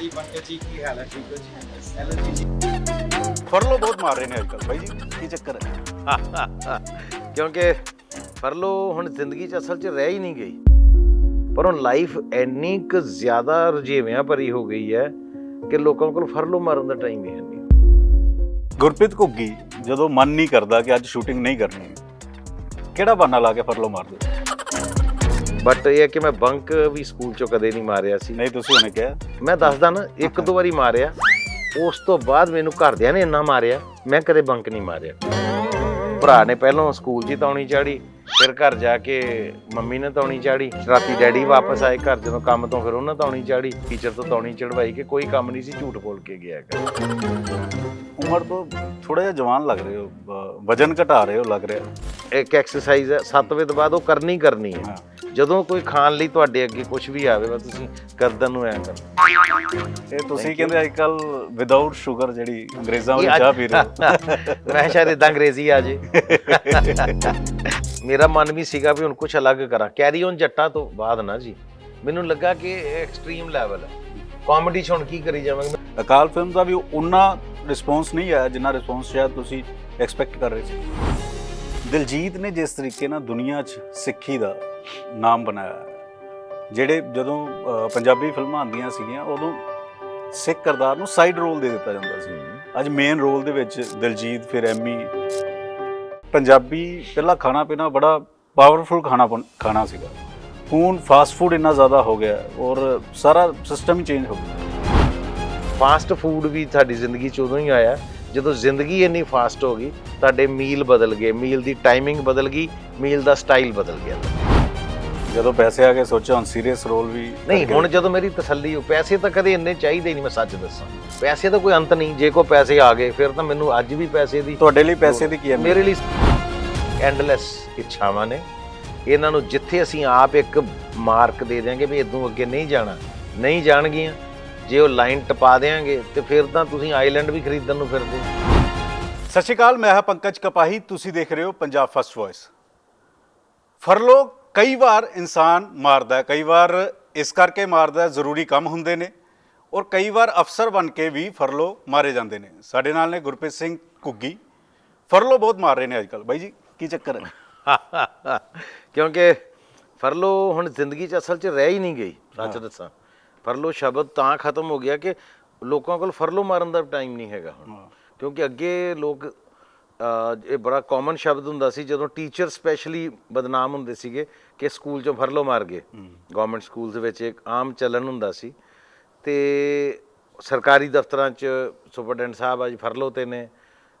ਜੀ ਪੰਕਜ ਜੀ ਕੀ ਹਾਲ ਹੈ? ਠੀਕ ਹੋ ਜੀ? ਹੈਲੋ ਜੀ ਜੀ। ਫਰਲੋ ਬਹੁਤ ਮਾਰ ਰਹੇ ਨੇ ਅੱਜਕੱਲ ਬਾਈ ਜੀ ਕੀ ਚੱਕਰ ਹੈ? ਕਿਉਂਕਿ ਫਰਲੋ ਹੁਣ ਜ਼ਿੰਦਗੀ 'ਚ ਅਸਲ 'ਚ ਰਹਿ ਹੀ ਨਹੀਂ ਗਈ। ਪਰ ਹੁਣ ਲਾਈਫ ਇੰਨੀ ਕੁ ਜ਼ਿਆਦਾ ਰੁਝੇਵਿਆਂ ਭਰੀ ਹੋ ਗਈ ਹੈ ਕਿ ਲੋਕਾਂ ਕੋਲ ਫਰਲੋ ਮਾਰਨ ਦਾ ਟਾਈਮ ਹੀ ਨਹੀਂ। ਗੁਰਪ੍ਰੀਤ ਘੁੱਗੀ ਜਦੋਂ ਮਨ ਨਹੀਂ ਕਰਦਾ ਕਿ ਅੱਜ ਸ਼ੂਟਿੰਗ ਨਹੀਂ ਕਰਨੀ ਕਿਹੜਾ ਬਹਾਨਾ ਲਾ ਕੇ ਫਰਲੋ ਮਾਰ ਦਿਓ ਬਟ ਇਹ ਹੈ ਕਿ ਮੈਂ ਬੰਕ ਵੀ ਸਕੂਲ 'ਚੋਂ ਕਦੇ ਨਹੀਂ ਮਾਰਿਆ ਸੀ। ਨਹੀਂ ਤੁਸੀਂ ਉਹਨੇ ਕਿਹਾ। ਮੈਂ ਦੱਸਦਾ ਨਾ ਇੱਕ ਦੋ ਵਾਰੀ ਮਾਰਿਆ। ਉਸ ਤੋਂ ਬਾਅਦ ਮੈਨੂੰ ਘਰਦਿਆਂ ਨੇ ਇੰਨਾ ਮਾਰਿਆ ਮੈਂ ਕਦੇ ਬੰਕ ਨਹੀਂ ਮਾਰਿਆ। ਭਰਾ ਨੇ ਪਹਿਲਾਂ ਸਕੂਲ ਹੀ ਤੌਣੀ ਚਾੜੀ ਫਿਰ ਘਰ ਜਾ ਕੇ ਮੰਮੀ ਨੇ ਤੌਣੀ ਚਾੜੀ। ਰਾਤੀ ਡੈਡੀ ਵਾਪਸ ਆਏ ਘਰ ਜਦੋਂ ਕੰਮ ਤੋਂ ਫਿਰ ਉਹਨਾਂ ਤੌਣੀ ਚਾੜੀ। ਟੀਚਰ ਤੋਂ ਤੌਣੀ ਚੜਵਾਈ ਕਿ ਕੋਈ ਕੰਮ ਨਹੀਂ ਸੀ ਝੂਠ ਬੋਲ ਕੇ ਗਿਆ ਹੈਗਾ। ਉਮਰ ਤੋਂ ਥੋੜਾ ਜਿਹਾ ਜਵਾਨ ਲੱਗ ਰਹੇ ਹੋ ਵਜਨ ਘਟਾ ਰਹੇ ਹੋ ਲੱਗ ਰਿਹਾ। ਇੱਕ ਐਕਸਰਸਾਈਜ਼ ਹੈ 7 ਵਜੇ ਤੋਂ ਬਾਅਦ ਉਹ ਕਰਨੀ ਕਰਨੀ ਹਾਂ। ਜਦੋਂ ਕੋਈ ਖਾਣ ਲਈ ਤੁਹਾਡੇ ਅੱਗੇ ਕੁਝ ਵੀ ਆਵੇ ਬਸ ਤੁਸੀਂ ਗਰਦਨ ਨੂੰ ਐ ਕਰੋ। ਇਹ ਤੁਸੀਂ ਕਹਿੰਦੇ ਅੱਜਕੱਲ ਵਿਦਆਊਟ ਸ਼ੂਗਰ ਜਿਹੜੀ ਅੰਗਰੇਜ਼ਾਂ ਵਾਲੀ ਅੱਜ- ਚਾਹ ਪੀ ਰਹੇ ਹੋ। ਮੈਂ ਸ਼ਾਇਦ ਇਦਾਂ ਅੰਗਰੇਜ਼ੀ ਆ ਜੇ। ਮੇਰਾ ਮਨ ਵੀ ਸੀਗਾ ਵੀ ਹੁਣ ਕੁਝ ਅਲੱਗ ਕਰਾਂ। ਕੈਰੀ ਔਨ ਜੱਟਾਂ ਤੋਂ ਬਾਅਦ ਨਾ ਜੀ। ਮੈਨੂੰ ਲੱਗਾ ਕਿ ਐਕਸਟ੍ਰੀਮ ਲੈਵਲ ਹੈ। ਕਾਮੇਡੀ ਚ ਹੁਣ ਕੀ ਕਰੀ ਜਾਵਾਂਗੇ? ਅਕਾਲ ਫਿਲਮ ਦਾ ਵੀ ਉਨਾ ਰਿਸਪੌਂਸ ਨਹੀਂ ਆਇਆ ਜਿੰਨਾ ਰਿਸਪੌਂਸ ਸ਼ਾਇਦ ਤੁਸੀਂ ਐਕਸਪੈਕਟ ਕਰ ਰਹੇ ਸੀ। ਦਿਲਜੀਤ ਨੇ ਜਿਸ ਤਰੀਕੇ ਨਾਲ ਦੁਨੀਆ 'ਚ ਸਿੱਖੀ ਦਾ ਨਾਮ ਬਣਾਇਆ ਜਿਹੜੇ ਜਦੋਂ ਪੰਜਾਬੀ ਫਿਲਮਾਂ ਆਉਂਦੀਆਂ ਸੀਗੀਆਂ ਉਦੋਂ ਸਿੱਖ ਕਰਦਾਰ ਨੂੰ ਸਾਈਡ ਰੋਲ ਦੇ ਦਿੱਤਾ ਜਾਂਦਾ ਸੀ। ਅੱਜ ਮੇਨ ਰੋਲ ਦੇ ਵਿੱਚ ਦਿਲਜੀਤ ਫਿਰ ਐਮੀ ਪੰਜਾਬੀ ਪਹਿਲਾਂ ਖਾਣਾ ਪੀਣਾ ਬੜਾ ਪਾਵਰਫੁਲ ਖਾਣਾ ਖਾਣਾ ਸੀਗਾ। ਹੁਣ ਫਾਸਟ ਫੂਡ ਇੰਨਾ ਜ਼ਿਆਦਾ ਹੋ ਗਿਆ ਔਰ ਸਾਰਾ ਸਿਸਟਮ ਹੀ ਚੇਂਜ ਹੋ ਗਿਆ। ਫਾਸਟ ਫੂਡ ਵੀ ਸਾਡੀ ਜ਼ਿੰਦਗੀ ਚ ਉਦੋਂ ਹੀ ਆਇਆ। ਜਦੋਂ ਜ਼ਿੰਦਗੀ ਇੰਨੀ ਫਾਸਟ ਹੋ ਗਈ ਤੁਹਾਡੇ ਮੀਲ ਬਦਲ ਗਏ ਮੀਲ ਦੀ ਟਾਈਮਿੰਗ ਬਦਲ ਗਈ ਮੀਲ ਦਾ ਸਟਾਈਲ ਬਦਲ ਗਿਆ। ਜਦੋਂ ਪੈਸੇ ਆ ਗਏ ਸੋਚਿਆ ਹੁਣ ਸੀਰੀਅਸ ਰੋਲ ਵੀ ਨਹੀਂ ਹੁਣ ਜਦੋਂ ਮੇਰੀ ਤਸੱਲੀ ਹੋ ਪੈਸੇ ਤਾਂ ਕਦੇ ਇੰਨੇ ਚਾਹੀਦੇ ਨਹੀਂ ਮੈਂ ਸੱਚ ਦੱਸਾਂ। ਪੈਸੇ ਦਾ ਕੋਈ ਅੰਤ ਨਹੀਂ ਜੇ ਕੋ ਪੈਸੇ ਆ ਗਏ ਫਿਰ ਤਾਂ ਮੈਨੂੰ ਅੱਜ ਵੀ ਪੈਸੇ ਦੀ ਤੁਹਾਡੇ ਲਈ ਪੈਸੇ ਦੀ ਕੀ ਹੈ ਮੇਰੇ ਲਈ ਐਂਡਲੈਸ ਇੱਛਾਵਾਂ ਨੇ। ਇਹਨਾਂ ਨੂੰ ਜਿੱਥੇ ਅਸੀਂ ਆਪ ਇੱਕ ਮਾਰਕ ਦੇ ਦਿਆਂਗੇ ਵੀ ਇਦੋਂ ਅੱਗੇ ਨਹੀਂ ਜਾਣਾ ਨਹੀਂ ਜਾਣਗੀਆਂ ਜੇ ਉਹ ਲਾਈਨ ਟਪਾ ਦੇਾਂਗੇ ਤੇ ਫਿਰ ਤਾਂ ਤੁਸੀਂ ਆਈਲੈਂਡ ਵੀ ਖਰੀਦਣ ਨੂੰ ਫਿਰਦੇ। ਸਤਿ ਸ਼੍ਰੀ ਅਕਾਲ ਮੈਂ ਹਾਂ ਪੰਕਜ ਕਪਾਹੀ ਤੁਸੀਂ ਦੇਖ ਰਹੇ ਹੋ ਪੰਜਾਬ ਫਸਟ ਵੌਇਸ ਫਰਲੋ ਕਈ ਵਾਰ ਇਨਸਾਨ ਮਾਰਦਾ ਕਈ ਵਾਰ ਇਸ ਕਰਕੇ ਮਾਰਦਾ ਜ਼ਰੂਰੀ ਕੰਮ ਹੁੰਦੇ ਨੇ ਔਰ ਕਈ ਵਾਰ ਅਫਸਰ ਬਣ ਕੇ ਵੀ ਫਰਲੋ ਮਾਰੇ ਜਾਂਦੇ ਨੇ। ਸਾਡੇ ਨਾਲ ਨੇ ਗੁਰਪ੍ਰੀਤ ਸਿੰਘ ਘੁੱਗੀ। ਫਰਲੋ ਬਹੁਤ ਮਾਰ ਰਹੇ ਨੇ ਅੱਜਕੱਲ ਬਾਈ ਜੀ ਕੀ ਚੱਕਰ ਹੈ? ਕਿਉਂਕਿ ਫਰਲੋ ਹੁਣ ਜ਼ਿੰਦਗੀ 'ਚ ਅਸਲ 'ਚ ਰਹਿ ਹੀ ਨਹੀਂ ਗਈ ਸੱਚ ਦੱਸਾਂ। ਫਰਲੋ ਸ਼ਬਦ ਤਾਂ ਖਤਮ ਹੋ ਗਿਆ ਕਿ ਲੋਕਾਂ ਕੋਲ ਫਰਲੋ ਮਾਰਨ ਦਾ ਟਾਈਮ ਨਹੀਂ ਹੈਗਾ ਹੁਣ। ਕਿਉਂਕਿ ਅੱਗੇ ਲੋਕ ਇਹ ਬੜਾ ਕਾਮਨ ਸ਼ਬਦ ਹੁੰਦਾ ਸੀ ਜਦੋਂ ਟੀਚਰ ਸਪੈਸ਼ਲੀ ਬਦਨਾਮ ਹੁੰਦੇ ਸੀਗੇ ਕਿ ਸਕੂਲ 'ਚੋਂ ਫਰਲੋ ਮਾਰ ਗਏ। ਗਵਰਨਮੈਂਟ ਸਕੂਲਸ ਵਿੱਚ ਇੱਕ ਆਮ ਚੱਲਣ ਹੁੰਦਾ ਸੀ। ਤੇ ਸਰਕਾਰੀ ਦਫ਼ਤਰਾਂ 'ਚ ਸੁਪਰਡੈਂਟ ਸਾਹਿਬ ਅੱਜ ਫਰਲੋ ਤੇ ਨੇ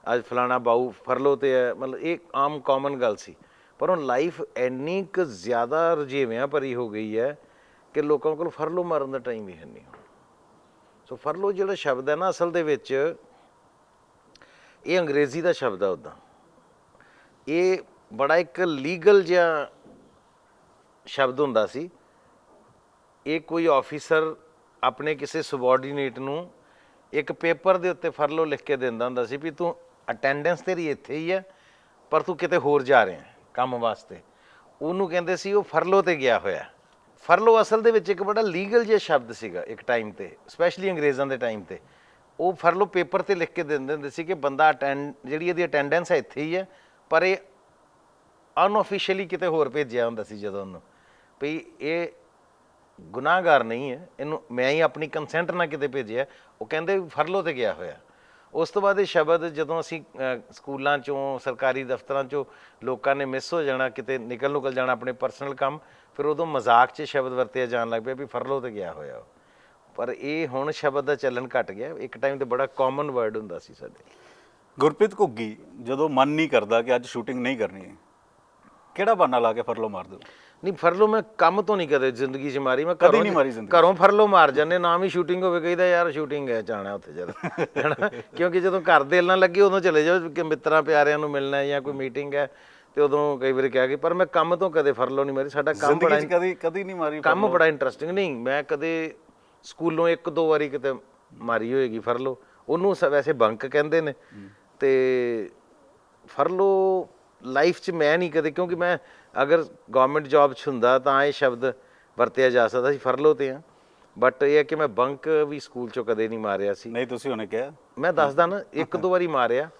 ਅੱਜ ਫਲਾਣਾ ਬਾਊ ਫਰਲੋ ਤੇ ਹੈ ਮਤਲਬ ਇਹ ਆਮ ਕਾਮਨ ਗੱਲ ਸੀ। ਪਰ ਹੁਣ ਲਾਈਫ ਇੰਨੀ ਕੁ ਜ਼ਿਆਦਾ ਰੁਝੇਵਿਆਂ ਭਰੀ ਹੋ ਗਈ ਹੈ ਕਿ ਲੋਕਾਂ ਕੋਲ ਫਰਲੋ ਮਾਰਨ ਦਾ ਟਾਈਮ ਹੀ ਹੈ ਨਹੀਂ ਸੋ ਫਰਲੋ ਜਿਹੜਾ ਸ਼ਬਦ ਹੈ ਨਾ ਅਸਲ ਦੇ ਵਿੱਚ, ਇਹ ਅੰਗਰੇਜ਼ੀ ਦਾ ਸ਼ਬਦ ਹੈ ਉਦਾਂ ਇਹ ਬੜਾ ਇੱਕ ਲੀਗਲ ਜਿਹਾ ਸ਼ਬਦ ਹੁੰਦਾ ਸੀ। ਇਹ ਕੋਈ ਆਫੀਸਰ ਆਪਣੇ ਕਿਸੇ ਸਬੋਰਡੀਨੇਟ ਨੂੰ ਇੱਕ ਪੇਪਰ ਦੇ ਉੱਤੇ ਫਰਲੋ ਲਿਖ ਕੇ ਦਿੰਦਾ ਹੁੰਦਾ ਸੀ ਵੀ ਤੂੰ ਅਟੈਂਡੈਂਸ ਤੇਰੀ ਇੱਥੇ ਹੀ ਹੈ, ਪਰ ਤੂੰ ਕਿਤੇ ਹੋਰ ਜਾ ਰਿਹਾ ਕੰਮ ਵਾਸਤੇ। ਉਹਨੂੰ ਕਹਿੰਦੇ ਸੀ ਉਹ ਫਰਲੋ ਤੇ ਗਿਆ ਹੋਇਆ। ਫਰਲੋ ਅਸਲ ਦੇ ਵਿੱਚ ਇੱਕ ਬੜਾ ਲੀਗਲ ਜਿਹਾ ਸ਼ਬਦ ਸੀਗਾ ਇੱਕ ਟਾਈਮ ਤੇ ਸਪੈਸ਼ਲੀ ਅੰਗਰੇਜ਼ਾਂ ਦੇ ਟਾਈਮ ਤੇ। ਉਹ ਫਰਲੋ ਪੇਪਰ ਤੇ ਲਿਖ ਕੇ ਦਿੰਦੇ ਹੁੰਦੇ ਸੀ ਕਿ ਬੰਦਾ ਅਟੈਂਡ, ਜਿਹੜੀ ਇਹਦੀ ਅਟੈਂਡੈਂਸ ਹੈ ਇੱਥੇ ਹੀ ਹੈ ਪਰ ਇਹ ਅਨਆਫੀਸ਼ੀਅਲੀ ਕਿਤੇ ਹੋਰ ਭੇਜਿਆ ਹੁੰਦਾ ਸੀ ਜਦੋਂ ਉਹਨੂੰ। ਵੀ ਇਹ ਗੁਨਾਹਗਾਰ ਨਹੀਂ ਹੈ, ਇਹਨੂੰ ਮੈਂ ਹੀ ਆਪਣੀ ਕੰਸੈਂਟ ਨਾਲ ਕਿਤੇ ਭੇਜਿਆ। ਉਹ ਕਹਿੰਦੇ ਵੀ ਫਰਲੋ ਤੇ ਗਿਆ ਹੋਇਆ। ਉਸ ਤੋਂ ਬਾਅਦ ਇਹ ਸ਼ਬਦ ਜਦੋਂ ਅਸੀਂ ਸਕੂਲਾਂ ਚੋਂ, ਸਰਕਾਰੀ ਦਫ਼ਤਰਾਂ ਚੋਂ ਲੋਕਾਂ ਨੇ ਮਿਸ ਹੋ ਜਾਣਾ, ਕਿਤੇ ਨਿਕਲ ਨੁਕਲ ਜਾਣਾ ਆਪਣੇ ਪਰਸਨਲ ਕੰਮ ਫਿਰ ਉਦੋਂ ਮਜ਼ਾਕ 'ਚ ਸ਼ਬਦ ਵਰਤਿਆ ਜਾਣ ਲੱਗ ਪਿਆ ਵੀ ਫਰਲੋ ਤੇ ਗਿਆ ਹੋਇਆ ਉਹ। ਪਰ ਇਹ ਹੁਣ ਸ਼ਬਦ ਦਾ ਚੱਲਣ ਘਟ ਗਿਆ। ਇੱਕ ਟਾਈਮ ਤੇ ਬੜਾ ਕਾਮਨ ਵਰਡ ਹੁੰਦਾ ਸੀ ਸਾਡੇ। ਗੁਰਪ੍ਰੀਤ ਘੁੱਗੀ ਜਦੋਂ ਮਨ ਨਹੀਂ ਕਰਦਾ ਕਿ ਅੱਜ ਸ਼ੂਟਿੰਗ ਨਹੀਂ ਕਰਨੀ ਹੈ ਕਿਹੜਾ ਬਹਾਨਾ ਲਾ ਕੇ ਫਰਲੋ ਮਾਰ ਦਿਓ? ਨਹੀਂ ਫਰਲੋ ਮੈਂ ਕੰਮ ਤੋਂ ਨਹੀਂ ਕਦੇ ਜ਼ਿੰਦਗੀ 'ਚ ਮਾਰੀ। ਮੈਂ ਕਦੀ ਨਹੀਂ ਮਾਰੀ ਜ਼ਿੰਦਗੀ। ਘਰੋਂ ਫਰਲੋ ਮਾਰ ਜਾਂਦੇ ਨਾ ਵੀ ਸ਼ੂਟਿੰਗ ਹੋਵੇ ਕਹੀਦਾ ਯਾਰ ਸ਼ੂਟਿੰਗ ਹੈ ਜਾਣਾ ਉੱਥੇ ਜਦ। ਹੈਨਾ? ਕਿਉਂਕਿ ਜਦੋਂ ਘਰ ਦਿਲ ਨਾਲ ਲੱਗੇ ਉਦੋਂ ਚਲੇ ਜਾਓ ਕਿ ਮਿੱਤਰਾਂ ਪਿਆਰਿਆਂ ਨੂੰ ਮਿਲਣਾ ਹੈ ਜਾਂ ਕੋਈ ਮੀਟਿੰਗ ਹੈ। ਤੇ ਉਦੋਂ ਕਈ ਵਾਰੀ ਕਹਿ ਗਏ ਪਰ ਮੈਂ ਕੰਮ ਤੋਂ ਕਦੇ ਫਰਲੋ ਨਹੀਂ ਮਾਰੀ ਸਾਡਾ ਕੰਮ ਬੜਾ ਜ਼ਿੰਦਗੀ 'ਚ ਕਦੀ ਕਦੀ ਨਹੀਂ ਮਾਰੀ ਕੰਮ ਬੜਾ ਇੰਟਰਸਟਿੰਗ ਨਹੀਂ ਮੈਂ ਕਦੇ ਸਕੂਲੋਂ ਇੱਕ ਦੋ ਵਾਰੀ ਕਿਤੇ ਮਾਰੀ ਹੋਏਗੀ ਫਰਲੋ ਉਹਨੂੰ ਵੈਸੇ ਬੰਕ ਕਹਿੰਦੇ ਨੇ। ਤੇ ਫਰਲੋ ਲਾਈਫ 'ਚ ਮੈਂ ਨਹੀਂ ਕਦੇ ਕਿਉਂਕਿ ਮੈਂ ਅਗਰ ਗਵਰਨਮੈਂਟ ਜੌਬ 'ਚ ਹੁੰਦਾ ਤਾਂ ਇਹ ਸ਼ਬਦ ਵਰਤਿਆ ਜਾ ਸਕਦਾ ਸੀ ਫਰਲੋ ਤੇ ਆ। ਬਟ ਇਹ ਹੈ ਕਿ ਮੈਂ ਬੰਕ ਵੀ ਸਕੂਲ ਚੋਂ ਕਦੇ ਨਹੀਂ ਮਾਰਿਆ ਸੀ। ਨਹੀਂ ਤੁਸੀਂ ਉਹਨੇ ਕਿਹਾ। ਮੈਂ ਦੱਸਦਾ ਨਾ ਇੱਕ ਦੋ ਵਾਰੀ ਮਾਰਿਆ।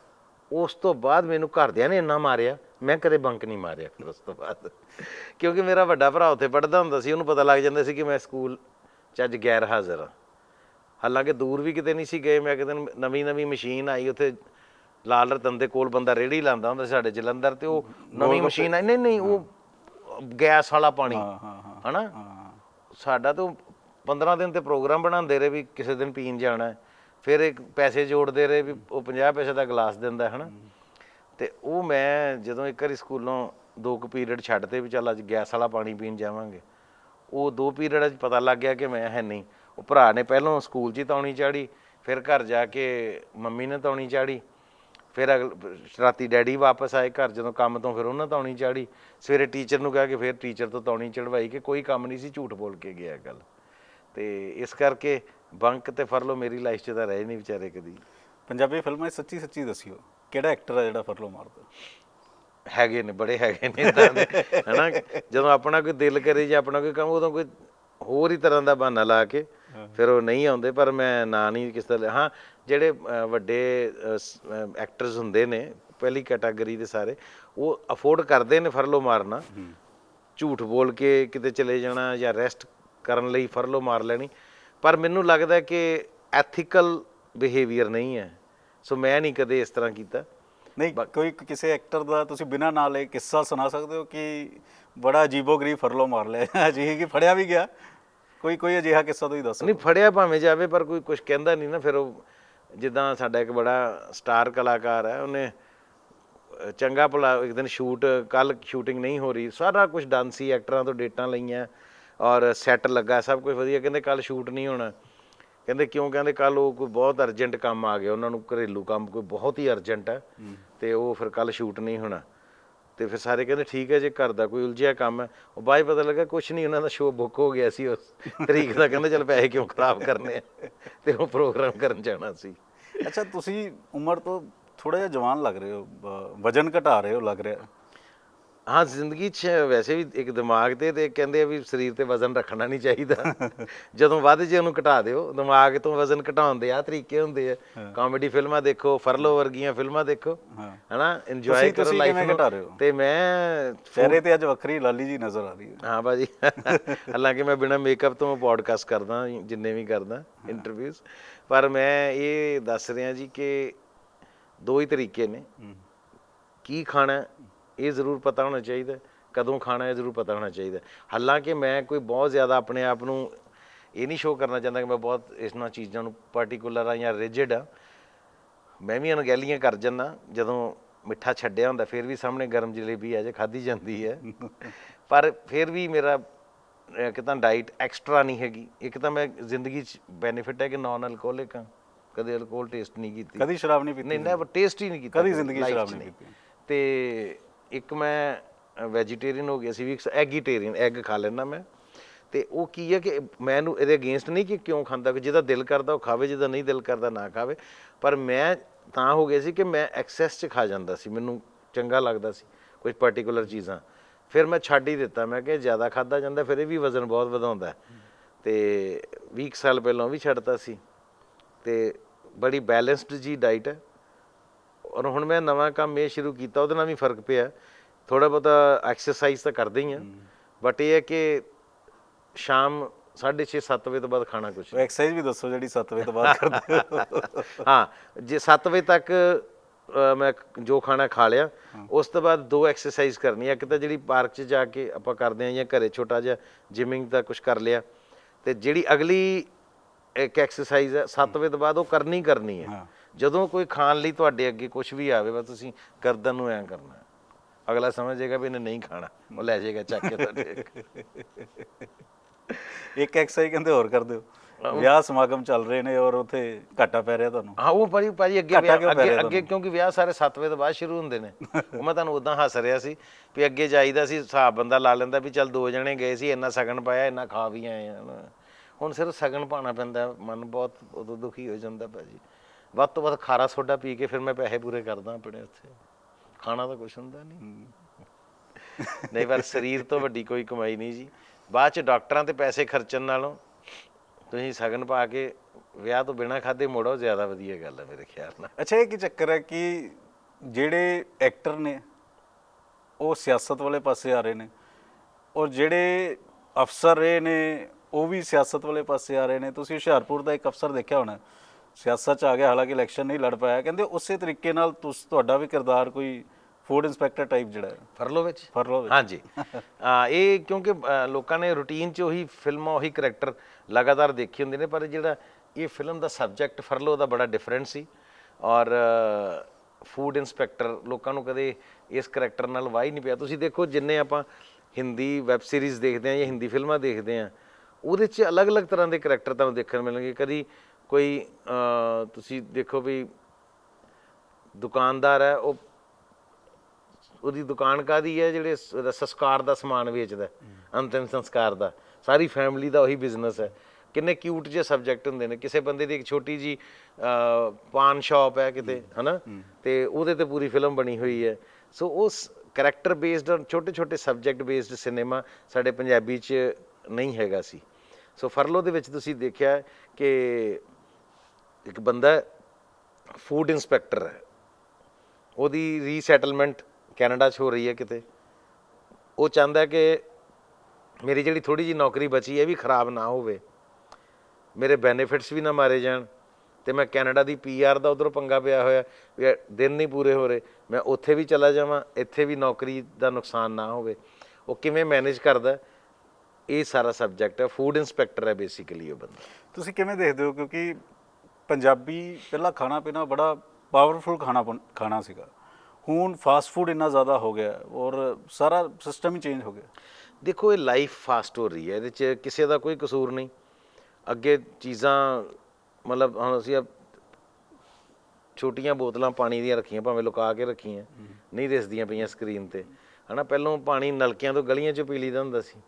ਉਸ ਤੋਂ ਬਾਅਦ ਮੈਨੂੰ ਘਰਦਿਆਂ ਨੇ ਇੰਨਾ ਮਾਰਿਆ ਮੈਂ ਕਦੇ ਬੰਕ ਨਹੀਂ ਮਾਰਿਆ ਫਿਰ ਉਸ ਤੋਂ ਬਾਅਦ। ਕਿਉਂਕਿ ਮੇਰਾ ਵੱਡਾ ਭਰਾ ਉੱਥੇ ਪੜ੍ਹਦਾ ਹੁੰਦਾ ਸੀ ਉਹਨੂੰ ਪਤਾ ਲੱਗ ਜਾਂਦਾ ਸੀ ਕਿ ਮੈਂ ਸਕੂਲ 'ਚ ਅੱਜ ਗੈਰ ਹਾਜ਼ਰ ਹਾਂ। ਹਾਲਾਂਕਿ ਦੂਰ ਵੀ ਕਿਤੇ ਨਹੀਂ ਸੀ ਗਏ ਮੈਂ ਕਿਤੇ ਨਵੀਂ ਨਵੀਂ ਮਸ਼ੀਨ ਆਈ ਉੱਥੇ ਲਾਲ ਰਤਨ ਦੇ ਕੋਲ ਬੰਦਾ ਰੇੜੀ ਲਾਂਦਾ ਹੁੰਦਾ ਸੀ ਸਾਡੇ ਜਲੰਧਰ ਤੇ ਉਹ ਨਵੀਂ ਮਸ਼ੀਨ ਆਈ। ਨਹੀਂ ਨਹੀਂ ਉਹ ਗੈਸ ਵਾਲਾ ਪਾਣੀ। ਹਾਂ ਹਾਂ ਹਨਾ? ਸਾਡਾ ਤਾਂ 15 ਦਿਨ ਤੇ ਪ੍ਰੋਗਰਾਮ ਬਣਾਉਂਦੇ ਰਹੇ ਵੀ ਕਿਸੇ ਦਿਨ ਪੀਣ ਜਾਣਾ। ਹੈ। ਫਿਰ ਇੱਕ ਪੈਸੇ ਜੋੜਦੇ ਰਹੇ ਵੀ ਉਹ 50 ਪੈਸੇ ਦਾ ਗਲਾਸ ਦਿੰਦਾ ਹੈ ਹਨਾ? ਤੇ ਉਹ ਮੈਂ ਜਦੋਂ ਇੱਕ ਵਾਰੀ ਸਕੂਲੋਂ ਦੋ ਕੁ ਪੀਰੀਅਡ ਛੱਡਤੇ ਵੀ ਚੱਲ ਅੱਜ ਗੈਸ ਵਾਲਾ ਪਾਣੀ ਪੀਣ ਜਾਵਾਂਗੇ, ਉਹ ਦੋ ਪੀਰੀਅਡ ਅੱਜ ਪਤਾ ਲੱਗ ਗਿਆ ਕਿ ਮੈਂ ਹੈ ਨਹੀਂ। ਉਹ ਭਰਾ ਨੇ ਪਹਿਲਾਂ ਸਕੂਲ 'ਚ ਹੀ ਤੌਣੀ ਚਾੜੀ, ਫਿਰ ਘਰ ਜਾ ਕੇ ਮੰਮੀ ਨੇ ਤੌਣੀ ਚਾੜੀ, ਫਿਰ ਅਗਲ ਰਾਤੀ ਡੈਡੀ ਵਾਪਸ ਆਏ ਘਰ ਜਦੋਂ ਕੰਮ ਤੋਂ ਫਿਰ ਉਹਨਾਂ ਤੌਣੀ ਚਾੜੀ, ਸਵੇਰੇ ਟੀਚਰ ਨੂੰ ਕਿਹਾ ਕਿ ਫਿਰ ਟੀਚਰ ਤੋਂ ਤੌਣੀ ਚੜਵਾਈ ਕਿ ਕੋਈ ਕੰਮ ਨਹੀਂ ਸੀ, ਝੂਠ ਬੋਲ ਕੇ ਗਿਆ ਗੱਲ। ਤੇ ਇਸ ਕਰਕੇ ਬੰਕ ਤੇ ਫਰਲੋ ਮੇਰੀ ਲਾਈਫ 'ਚ ਤਾਂ ਰਹੇ ਨਹੀਂ ਵਿਚਾਰੇ ਕਦੀ। ਪੰਜਾਬੀ ਫਿਲਮਾਂ 'ਚ ਸੱਚੀ ਸੱਚੀ ਦੱਸਿਓ ਕਿਹੜਾ ਐਕਟਰ ਆ ਜਿਹੜਾ ਫਰਲੋ ਮਾਰਦਾ ਹੈਗੇ ਨੇ ਬੜੇ ਹੈਗੇ ਨੇ ਏਦਾਂ ਦੇ ਹਨਾ? ਜਦੋਂ ਆਪਣਾ ਕੋਈ ਦਿਲ ਕਰੇ ਜਾਂ ਆਪਣਾ ਕੋਈ ਕੰਮ ਉਦੋਂ ਕੋਈ ਹੋਰ ਹੀ ਤਰ੍ਹਾਂ ਦਾ ਬਹਾਨਾ ਲਾ ਕੇ ਫਿਰ ਉਹ ਨਹੀਂ ਆਉਂਦੇ ਪਰ ਮੈਂ ਨਾਂ ਨਹੀਂ ਕਿਸ ਤਰ੍ਹਾਂ ਹਾਂ ਜਿਹੜੇ ਵੱਡੇ ਐਕਟਰਸ ਹੁੰਦੇ ਨੇ ਪਹਿਲੀ ਕੈਟਾਗਰੀ ਦੇ ਸਾਰੇ ਉਹ ਅਫੋਰਡ ਕਰਦੇ ਨੇ ਫਰਲੋ ਮਾਰਨਾ। ਝੂਠ ਬੋਲ ਕੇ ਕਿਤੇ ਚਲੇ ਜਾਣਾ ਜਾਂ ਰੈਸਟ ਕਰਨ ਲਈ ਫਰਲੋ ਮਾਰ ਲੈਣੀ। ਪਰ ਮੈਨੂੰ ਲੱਗਦਾ ਕਿ ਐਥੀਕਲ ਬਿਹੇਵੀਅਰ ਨਹੀਂ ਹੈ। ਸੋ ਮੈਂ ਨਹੀਂ ਕਦੇ ਇਸ ਤਰ੍ਹਾਂ ਕੀਤਾ। ਨਹੀਂ ਕੋਈ ਕਿਸੇ ਐਕਟਰ ਦਾ ਤੁਸੀਂ ਬਿਨਾਂ ਨਾਂ ਲਏ ਕਿੱਸਾ ਸੁਣਾ ਸਕਦੇ ਹੋ ਕਿ ਬੜਾ ਅਜੀਬੋ-ਗਰੀਬ ਫਰਲੋ ਮਾਰ ਲਿਆ? ਅਜਿਹੀ ਕਿ ਫੜਿਆ ਵੀ ਗਿਆ? ਕੋਈ ਕੋਈ ਅਜਿਹਾ ਕਿੱਸਾ ਤੁਸੀਂ ਦੱਸੋ। ਨਹੀਂ ਫੜਿਆ ਭਾਵੇਂ ਜਾਵੇ ਪਰ ਕੋਈ ਕੁਝ ਕਹਿੰਦਾ ਨਹੀਂ ਨਾ ਫਿਰ ਉਹ ਜਿੱਦਾਂ ਸਾਡਾ ਇੱਕ ਬੜਾ ਸਟਾਰ ਕਲਾਕਾਰ ਹੈ ਉਹਨੇ ਚੰਗਾ ਭਲਾ ਇੱਕ ਦਿਨ ਸ਼ੂਟ ਕੱਲ ਸ਼ੂਟਿੰਗ ਨਹੀਂ ਹੋ ਰਹੀ। ਸਾਰਾ ਕੁਝ ਡਨ ਸੀ ਐਕਟਰਾਂ ਤੋਂ ਡੇਟਾਂ ਲਈਆਂ। ਔਰ ਸੈੱਟ ਲੱਗਾ ਸਭ ਕੁਝ ਵਧੀਆ। ਕਹਿੰਦੇ ਕੱਲ ਸ਼ੂਟ ਨਹੀਂ ਹੋਣਾ। ਕਹਿੰਦੇ ਕਿਉਂ? ਕਹਿੰਦੇ ਕੱਲ ਉਹ ਕੋਈ ਬਹੁਤ ਅਰਜੈਂਟ ਕੰਮ ਆ ਗਿਆ। ਉਹਨਾਂ ਨੂੰ ਘਰੇਲੂ ਕੰਮ ਕੋਈ ਬਹੁਤ ਹੀ ਅਰਜੈਂਟ ਹੈ। ਤੇ ਉਹ ਫਿਰ ਕੱਲ ਸ਼ੂਟ ਨਹੀਂ ਹੋਣਾ। ਤੇ ਫਿਰ ਸਾਰੇ ਕਹਿੰਦੇ ਠੀਕ ਹੈ ਜੇ ਘਰ ਦਾ ਕੋਈ ਉਲਝਿਆ ਕੰਮ ਹੈ। ਉਹ ਬਾਅਦ ਪਤਾ ਲੱਗਾ ਕੁਝ ਨਹੀਂ ਉਹਨਾਂ ਦਾ ਸ਼ੋਅ ਬੁੱਕ ਹੋ ਗਿਆ ਸੀ ਉਸ ਤਰੀਕ ਦਾ। ਕਹਿੰਦੇ ਚਲ ਪੈਸੇ ਕਿਉਂ ਖਰਾਬ ਕਰਨੇ ਆ? ਤੇ ਉਹ ਪ੍ਰੋਗਰਾਮ ਕਰਨ ਜਾਣਾ ਸੀ। ਅੱਛਾ ਤੁਸੀਂ ਉਮਰ ਤੋਂ ਥੋੜਾ ਜਿਹਾ ਜਵਾਨ ਲੱਗ ਰਹੇ ਹੋ। ਵਜਨ ਘਟਾ ਰਹੇ ਹੋ ਲੱਗ ਰਿਹਾ। ਹਾਂ ਜ਼ਿੰਦਗੀ 'ਚ ਵੈਸੇ ਵੀ ਇੱਕ ਦਿਮਾਗ ਤੇ ਤੇ ਕਹਿੰਦੇ ਆ ਵੀ ਸਰੀਰ ਤੇ ਵਜ਼ਨ ਰੱਖਣਾ ਨਹੀਂ ਚਾਹੀਦਾ। ਜਦੋਂ ਵੱਧ ਜੇ ਉਹਨੂੰ ਘਟਾ ਦਿਓ ਦਿਮਾਗ ਤੋਂ ਵਜ਼ਨ ਘਟਾਉਣ ਦੇ ਆ ਤਰੀਕੇ ਹੁੰਦੇ ਆ। ਕਾਮੇਡੀ ਫਿਲਮਾਂ ਦੇਖੋ ਫਰਲੋ ਵਰਗੀਆਂ ਫਿਲਮਾਂ ਦੇਖੋ ਹਨਾ ਇੰਜੋਏ ਕਰੋ ਲਾਈਫ ਹੋ? ਤੇ ਮੈਂ ਚਿਹਰੇ ਤੇ ਅੱਜ ਵੱਖਰੀ ਲਾਲੀ ਜੀ ਨਜ਼ਰ ਆ ਰਹੀ ਹੈ। ਹਾਂ ਭਾਜੀ। ਹਾਲਾਂਕਿ ਮੈਂ ਬਿਨਾ ਮੇਕਅਪ ਤੋਂ ਪੋਡਕਾਸਟ ਕਰਦਾ ਜਿੰਨੇ ਵੀ ਕਰਦਾ ਇੰਟਰਵਿਊਜ਼ ਪਰ ਮੈਂ ਇਹ ਦੱਸ ਰਿਹਾ ਜੀ ਕਿ ਦੋ ਹੀ ਤਰੀਕੇ ਨੇ। ਕੀ ਖਾਣਾ ਇਹ ਜ਼ਰੂਰ ਪਤਾ ਹੋਣਾ ਚਾਹੀਦਾ। ਕਦੋਂ ਖਾਣਾ ਹੈ ਜ਼ਰੂਰ ਪਤਾ ਹੋਣਾ ਚਾਹੀਦਾ। ਹਾਲਾਂਕਿ ਮੈਂ ਕੋਈ ਬਹੁਤ ਜ਼ਿਆਦਾ ਆਪਣੇ ਆਪ ਨੂੰ ਇਹ ਨਹੀਂ ਸ਼ੋਅ ਕਰਨਾ ਚਾਹੁੰਦਾ ਕਿ ਮੈਂ ਬਹੁਤ ਇਹਨਾਂ ਚੀਜ਼ਾਂ ਨੂੰ ਪਾਰਟਿਕੂਲਰ ਆ ਜਾਂ ਰਿਜਿਡ ਆ ਮੈਂ ਵੀ ਅਣਗਹਿਲੀਆਂ ਕਰ ਜੰਨਾ ਜਦੋਂ ਮਿੱਠਾ ਛੱਡਿਆ ਹੁੰਦਾ ਫਿਰ ਵੀ ਸਾਹਮਣੇ ਗਰਮ ਜਲੇਬੀ ਆ ਜੇ ਖਾਧੀ ਜਾਂਦੀ ਹੈ ਪਰ ਫਿਰ ਵੀ ਮੇਰਾ ਅਹ, ਕਿ ਤਾਂ ਡਾਈਟ ਐਕਸਟਰਾ ਨਹੀਂ ਹੈਗੀ ਇੱਕ ਤਾਂ ਮੈਂ ਜ਼ਿੰਦਗੀ 'ਚ ਬੈਨੀਫਿਟ ਹੈ ਕਿ ਨਾਨ ਅਲਕੋਹਲਿਕ ਹਾਂ ਕਦੇ ਅਲਕੋਹਲ ਟੇਸਟ ਨਹੀਂ ਕੀਤੀ ਕਦੀ ਸ਼ਰਾਬ ਨਹੀਂ ਪੀਤੀ ਨਹੀਂ ਨੈਵਰ ਟੇਸਟ ਹੀ ਨਹੀਂ ਕੀਤਾ ਕਦੀ ਜ਼ਿੰਦਗੀ ਸ਼ਰਾਬ ਨਹੀਂ ਪੀਤੀ। ਤੇ ਇੱਕ ਮੈਂ ਵੈਜੀਟੇਰੀਅਨ ਹੋ ਗਿਆ ਸੀ ਵੀ ਐਗੀਟੇਰੀਅਨ ਐਗ ਖਾ ਲੈਣਾ ਮੈਂ। ਤੇ ਉਹ ਕੀ ਹੈ ਕਿ ਮੈਨੂੰ ਇਹਦੇ ਅਗੇਂਸਟ ਨਹੀਂ ਕਿ ਕਿਉਂ ਖਾਂਦਾ ਕਿ ਜਿਹਦਾ ਦਿਲ ਕਰਦਾ ਉਹ ਖਾਵੇ, ਜਿਹਦਾ ਨਹੀਂ ਦਿਲ ਕਰਦਾ ਨਾ ਖਾਵੇ। ਪਰ ਮੈਂ ਤਾਂ ਹੋ ਗਿਆ ਸੀ ਕਿ ਮੈਂ ਐਕਸੈਸ 'ਚ ਖਾ ਜਾਂਦਾ ਸੀ, ਮੈਨੂੰ ਚੰਗਾ ਲੱਗਦਾ ਸੀ ਕੁਝ ਪਾਰਟਿਕੂਲਰ ਚੀਜ਼ਾਂ। ਫਿਰ ਮੈਂ ਛੱਡ ਹੀ ਦਿੱਤਾ, ਮੈਂ ਕਿ ਜ਼ਿਆਦਾ ਖਾਦਾ ਜਾਂਦਾ, ਫਿਰ ਇਹ ਵੀ ਵਜ਼ਨ ਬਹੁਤ ਵਧਾਉਂਦਾ ਹੈ। ਤੇ 20 ਸਾਲ ਪਹਿਲਾਂ ਉਹ ਵੀ ਛੱਡਤਾ ਸੀ। ਤੇ ਬੜੀ ਬੈਲੈਂਸਡ ਜੀ ਡਾਈਟ ਹੈ। ਔਰ ਹੁਣ ਮੈਂ ਨਵਾਂ ਕੰਮ ਇਹ ਸ਼ੁਰੂ ਕੀਤਾ ਉਹਦੇ ਨਾਲ ਵੀ ਫ਼ਰਕ ਪਿਆ। ਥੋੜਾ ਬਹੁਤਾ ਐਕਸਰਸਾਈਜ਼ ਤਾਂ ਕਰਦੇ ਹੀ ਆ। ਬਟ ਇਹ ਹੈ ਕਿ ਸ਼ਾਮ 6:30 7 ਵਜੇ ਤੋਂ ਬਾਅਦ ਖਾਣਾ ਕੁਝ ਐਕਸਰਸਾਈਜ਼ ਵੀ ਦੱਸੋ ਜਿਹੜੀ 7 ਵਜੇ ਤੋਂ ਬਾਅਦ ਕਰਦੇ ਹੋ। ਹਾਂ ਜੇ 7 ਵਜੇ ਤੱਕ ਮੈਂ ਜੋ ਖਾਣਾ ਖਾ ਲਿਆ ਉਸ ਤੋਂ ਬਾਅਦ ਦੋ ਐਕਸਰਸਾਈਜ਼ ਕਰਨੀ ਹੈ ਇੱਕ ਤਾਂ ਜਿਹੜੀ ਪਾਰਕ 'ਚ ਜਾ ਕੇ ਆਪਾਂ ਕਰਦੇ ਆ ਜਾਂ ਘਰੇ ਛੋਟਾ ਜਿਹਾ ਜਿਮਿੰਗ ਦਾ ਕੁਝ ਕਰ ਲਿਆ। ਤੇ ਜਿਹੜੀ ਅਗਲੀ ਇੱਕ ਐਕਸਰਸਾਈਜ਼ ਹੈ। 7 ਵਜੇ ਤੋਂ ਬਾਅਦ ਉਹ ਕਰਨੀ ਕਰਨੀ ਹੈ ਹਾਂ। ਜਦੋਂ ਕੋਈ ਖਾਣ ਲਈ ਤੁਹਾਡੇ ਅੱਗੇ ਕੁਝ ਵੀ ਆਵੇ ਬਸ ਤੁਸੀਂ ਗਰਦਨ ਨੂੰ ਐਂ ਕਰਨਾ। ਅਗਲਾ ਸਮਝੇਗਾ ਵੀ ਇਹਨੇ ਨਹੀਂ ਖਾਣਾ। ਉਹ ਲੈ ਜਾਏਗਾ ਚੱਕ ਕੇ ਤੁਹਾਡੇ ਇੱਕ ਐਕਸਰਸਾਈਜ਼ ਕਹਿੰਦੇ ਹੋਰ ਕਰਦੇ ਹੋ ਵਿਆਹ ਸਮਾਗਮ ਚੱਲ ਰਹੇ ਨੇ ਔਰ ਉੱਥੇ ਘਾਟਾ ਪੈ ਰਿਹਾ ਤੁਹਾਨੂੰ। ਹਾਂ ਉਹ ਭਾਜੀ ਭਾਜੀ ਅੱਗੇ ਅੱਗੇ ਅੱਗੇ ਕਿਉਂਕਿ ਵਿਆਹ ਸਾਰੇ 7 ਵਜੇ ਤੋਂ ਬਾਅਦ ਸ਼ੁਰੂ ਹੁੰਦੇ ਨੇ। ਉਹ ਮੈਂ ਤੁਹਾਨੂੰ ਉਦਾਂ ਹੱਸ ਰਿਹਾ ਸੀ ਵੀ ਅੱਗੇ ਜਾਈਦਾ ਸੀ ਹਿਸਾਬ ਬੰਦਾ ਲਾ ਲੈਂਦਾ ਵੀ ਚੱਲ ਦੋ ਜਣੇ ਗਏ ਸੀ ਇੰਨਾ ਸਗਨ ਪਾਇਆ ਇੰਨਾ ਖਾ ਵੀ ਆਏ। ਹੁਣ ਸਿਰਫ ਸਗਨ ਪਾਣਾ ਪੈਂਦਾ ਮਨ ਬਹੁਤ ਉਦੋਂ ਦੁਖੀ ਹੋ ਜਾਂਦਾ ਭਾਜੀ। ਵੱਧ ਤੋਂ ਵੱਧ ਖਾਰਾ ਸੋਡਾ ਪੀ ਕੇ ਫਿਰ ਮੈਂ ਪੈਸੇ ਪੂਰੇ ਕਰਦਾ ਆਪਣੇ ਉੱਥੇ। ਖਾਣਾ ਤਾਂ ਕੁਛ ਹੁੰਦਾ ਨਹੀਂ ਨਹੀਂ, ਪਰ ਸਰੀਰ ਤੋਂ ਵੱਡੀ ਕੋਈ ਕਮਾਈ ਨਹੀਂ ਜੀ। ਬਾਅਦ ਚ ਡਾਕਟਰਾਂ ਤੇ ਪੈਸੇ ਖਰਚਣ ਨਾਲੋਂ ਤੁਸੀਂ ਸਗਨ ਪਾ ਕੇ ਵਿਆਹ ਤੋਂ ਬਿਨਾਂ ਖਾਦੇ ਮੋੜੋ ਜ਼ਿਆਦਾ ਵਧੀਆ ਗੱਲ ਹੈ ਮੇਰੇ ਖਿਆਲ ਨਾਲ। ਅੱਛਾ, ਇਹ ਕੀ ਚੱਕਰ ਹੈ ਕਿ ਜਿਹੜੇ ਐਕਟਰ ਨੇ, ਉਹ ਸਿਆਸਤ ਵਾਲੇ ਪਾਸੇ ਆ ਰਹੇ ਨੇ ਔਰ ਜਿਹੜੇ ਅਫਸਰ ਰਹੇ ਨੇ, ਉਹ ਵੀ ਸਿਆਸਤ ਵਾਲੇ ਪਾਸੇ ਆ ਰਹੇ ਨੇ। ਤੁਸੀਂ ਹੁਸ਼ਿਆਰਪੁਰ ਦਾ ਇੱਕ ਅਫਸਰ ਦੇਖਿਆ ਹੋਣਾ ਸਿਆਸਤ 'ਚ ਆ ਗਿਆ ਹਾਲਾਂਕਿ ਇਲੈਕਸ਼ਨ ਨਹੀਂ ਲੜ ਪਾਇਆ। ਕਹਿੰਦੇ ਉਸੇ ਤਰੀਕੇ ਨਾਲ ਤੁਸ ਤੁਹਾਡਾ ਵੀ ਕਿਰਦਾਰ ਕੋਈ ਫੂਡ ਇੰਸਪੈਕਟਰ ਟਾਈਪ ਜਿਹੜਾ ਹੈ। ਫਰਲੋ ਵਿੱਚ? ਫਰਲੋ ਵਿੱਚ। ਹਾਂਜੀ। ਆ ਇਹ ਕਿਉਂਕਿ ਲੋਕਾਂ ਨੇ ਰੂਟੀਨ 'ਚ ਉਹੀ ਫਿਲਮਾਂ ਉਹੀ ਕਰੈਕਟਰ ਲਗਾਤਾਰ ਦੇਖੇ ਹੁੰਦੇ ਨੇ ਪਰ ਜਿਹੜਾ ਇਹ ਫਿਲਮ ਦਾ ਸਬਜੈਕਟ ਫਰਲੋ ਦਾ ਬੜਾ ਡਿਫਰੈਂਟ ਸੀ। ਔਰ ਫੂਡ ਇੰਸਪੈਕਟਰ ਲੋਕਾਂ ਨੂੰ ਕਦੇ ਇਸ ਕਰੈਕਟਰ ਨਾਲ ਵਾਹ ਨਹੀਂ ਪਿਆ। ਤੁਸੀਂ ਦੇਖੋ ਜਿੰਨੇ ਆਪਾਂ ਹਿੰਦੀ ਵੈਬ ਸੀਰੀਜ਼ ਦੇਖਦੇ ਆ ਜਾਂ ਹਿੰਦੀ ਫਿਲਮਾਂ ਦੇਖਦੇ ਆ ਉਹਦੇ 'ਚ ਅਲੱਗ-ਅਲੱਗ ਤਰ੍ਹਾਂ ਦੇ ਕਰੈਕਟਰ ਤੁਹਾਨੂੰ ਦੇਖਣ ਮਿਲਣਗੇ। ਕਦੀ ਕੋਈ ਤੁਸੀਂ ਦੇਖੋ ਵੀ ਦੁਕਾਨਦਾਰ ਹੈ ਉਹ ਉਹਦੀ ਦੁਕਾਨ ਕਾਦੀ ਹੈ ਜਿਹੜੇ ਸੰਸਕਾਰ ਦਾ ਸਮਾਨ ਵੇਚਦਾ ਅੰਤਿਮ ਸੰਸਕਾਰ ਦਾ। ਸਾਰੀ ਫੈਮਿਲੀ ਦਾ ਉਹੀ ਬਿਜ਼ਨਸ ਹੈ। ਕਿੰਨੇ ਕਿਊਟ ਜਿਹੇ ਸਬਜੈਕਟ ਹੁੰਦੇ ਨੇ। ਕਿਸੇ ਬੰਦੇ ਦੀ ਇੱਕ ਛੋਟੀ ਜੀ ਪਾਨ ਸ਼ਾਪ ਹੈ ਕਿਤੇ ਹਨਾ? ਤੇ ਉਹਦੇ ਤੇ ਪੂਰੀ ਫਿਲਮ ਬਣੀ ਹੋਈ ਹੈ। ਸੋ ਉਸ ਕੈਰੈਕਟਰ ਬੇਸਡ ਛੋਟੇ ਛੋਟੇ ਸਬਜੈਕਟ ਬੇਸਡ ਸਿਨੇਮਾ ਸਾਡੇ ਪੰਜਾਬੀ 'ਚ ਨਹੀਂ ਹੈਗਾ ਸੀ। ਸੋ ਫਰਲੋ ਦੇ ਵਿੱਚ ਤੁਸੀਂ ਦੇਖਿਆ ਕਿ ਇੱਕ ਬੰਦਾ ਫੂਡ ਇੰਸਪੈਕਟਰ ਹੈ। ਉਹਦੀ ਰੀਸੈਟਲਮੈਂਟ ਕੈਨੇਡਾ 'ਚ ਹੋ ਰਹੀ ਹੈ ਕਿਤੇ। ਉਹ ਚਾਹੁੰਦਾ ਕਿ ਮੇਰੀ ਜਿਹੜੀ ਥੋੜੀ ਜੀ ਨੌਕਰੀ ਬਚੀ ਹੈ ਵੀ ਖਰਾਬ ਨਾ ਹੋਵੇ। ਮੇਰੇ ਬੈਨੀਫਿਟਸ ਵੀ ਨਾ ਮਾਰੇ ਜਾਣ ਤੇ ਮੈਂ ਕੈਨੇਡਾ ਦੀ ਪੀਆਰ ਦਾ ਉਧਰੋਂ ਪੰਗਾ ਪਿਆ ਹੋਇਆ, ਵੀ ਦਿਨ ਨਹੀਂ ਪੂਰੇ ਹੋ ਰਹੇ। ਮੈਂ ਉੱਥੇ ਵੀ ਚਲਾ ਜਾਵਾਂ, ਇੱਥੇ ਵੀ ਨੌਕਰੀ ਦਾ ਨੁਕਸਾਨ ਨਾ ਹੋਵੇ। ਉਹ ਕਿਵੇਂ ਮੈਨੇਜ ਕਰਦਾ? ਇਹ ਸਾਰਾ ਸਬਜੈਕਟ ਹੈ। ਫੂਡ ਇੰਸਪੈਕਟਰ ਹੈ ਬੇਸਿਕਲੀ ਉਹ ਬੰਦਾ। ਤੁਸੀਂ ਕਿਵੇਂ ਦੇਖਦੇ ਹੋ? ਕਿਉਂਕਿ ਪੰਜਾਬੀ ਪਹਿਲਾਂ ਖਾਣਾ ਪੀਣਾ ਬੜਾ ਪਾਵਰਫੁਲ ਖਾਣਾ ਬਣ- ਖਾਣਾ ਸੀਗਾ। ਹੁਣ ਫਾਸਟ ਫੂਡ ਇੰਨਾ ਜ਼ਿਆਦਾ ਹੋ ਗਿਆ ਹੈ ਔਰ ਸਾਰਾ ਸਿਸਟਮ ਹੀ ਚੇਂਜ ਹੋ ਗਿਆ। ਦੇਖੋ ਇਹ ਲਾਈਫ ਫਾਸਟ ਹੋ ਰਹੀ ਹੈ ਇਹਦੇ 'ਚ ਕਿਸੇ ਦਾ ਕੋਈ ਕਸੂਰ ਨਹੀਂ। ਅੱਗੇ ਚੀਜ਼ਾਂ ਮਤਲਬ ਹੁਣ ਅਸੀਂ ਆਹ ਛੋਟੀਆਂ ਬੋਤਲਾਂ ਪਾਣੀ ਦੀਆਂ ਰੱਖੀਆਂ ਭਾਵੇਂ ਲੁਕਾ ਕੇ ਰੱਖੀਆਂ ਨਹੀਂ ਦਿਸਦੀਆਂ ਪਈਆਂ ਸਕਰੀਨ ਤੇ। ਹਨਾ ਪਹਿਲਾਂ ਪਾਣੀ ਨਲਕਿਆਂ ਤੋਂ ਗਲੀਆਂ 'ਚੋਂ ਪੀ ਲਈਦਾ ਹੁੰਦਾ ਸੀ।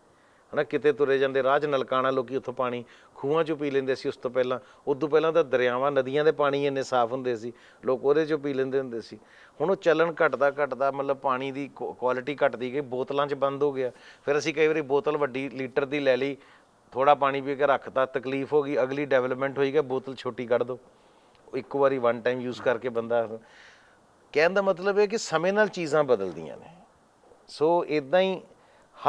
ਹਨਾ, ਕਿਤੇ ਤੁਰੇ ਜਾਂਦੇ, ਰਾਹ 'ਚ ਨਲਕਾਣਾ, ਲੋਕੀ ਉੱਥੋਂ ਪਾਣੀ ਖੂਹਾਂ 'ਚੋਂ ਪੀ ਲੈਂਦੇ ਸੀ ਉਸ ਤੋਂ ਪਹਿਲਾਂ। ਉਦੋਂ ਪਹਿਲਾਂ ਤਾਂ ਦਰਿਆਵਾਂ, ਨਦੀਆਂ ਦੇ ਪਾਣੀ ਇੰਨੇ ਸਾਫ਼ ਹੁੰਦੇ ਸੀ, ਲੋਕ ਉਹਦੇ 'ਚੋਂ ਪੀ ਲੈਂਦੇ ਹੁੰਦੇ ਸੀ। ਹੁਣ ਉਹ ਚੱਲਣ ਘਟਦਾ ਘਟਦਾ ਮਤਲਬ ਪਾਣੀ ਦੀ ਕੁਆਲਿਟੀ ਘਟਦੀ ਗਈ, ਬੋਤਲਾਂ 'ਚ ਬੰਦ ਹੋ ਗਿਆ। ਫਿਰ ਅਸੀਂ ਕਈ ਵਾਰੀ ਬੋਤਲ ਵੱਡੀ ਲੀਟਰ ਦੀ ਲੈ ਲਈ ਥੋੜਾ ਪਾਣੀ ਪੀ ਕੇ ਰੱਖਤਾ, ਤਕਲੀਫ ਹੋ ਗਈ, ਅਗਲੀ ਡਿਵੈਲਪਮੈਂਟ ਹੋਈ ਕਿ ਬੋਤਲ ਛੋਟੀ ਕੱਢ ਦਿਓ ਇੱਕ ਵਾਰੀ ਵਨ ਟਾਈਮ ਯੂਜ਼ ਕਰਕੇ ਬੰਦਾ ਕਹਿਣ ਦਾ ਮਤਲਬ ਹੈ ਕਿ ਸਮੇਂ ਨਾਲ ਚੀਜ਼ਾਂ ਬਦਲਦੀਆਂ ਨੇ। ਸੋ ਇਦਾਂ ਹੀ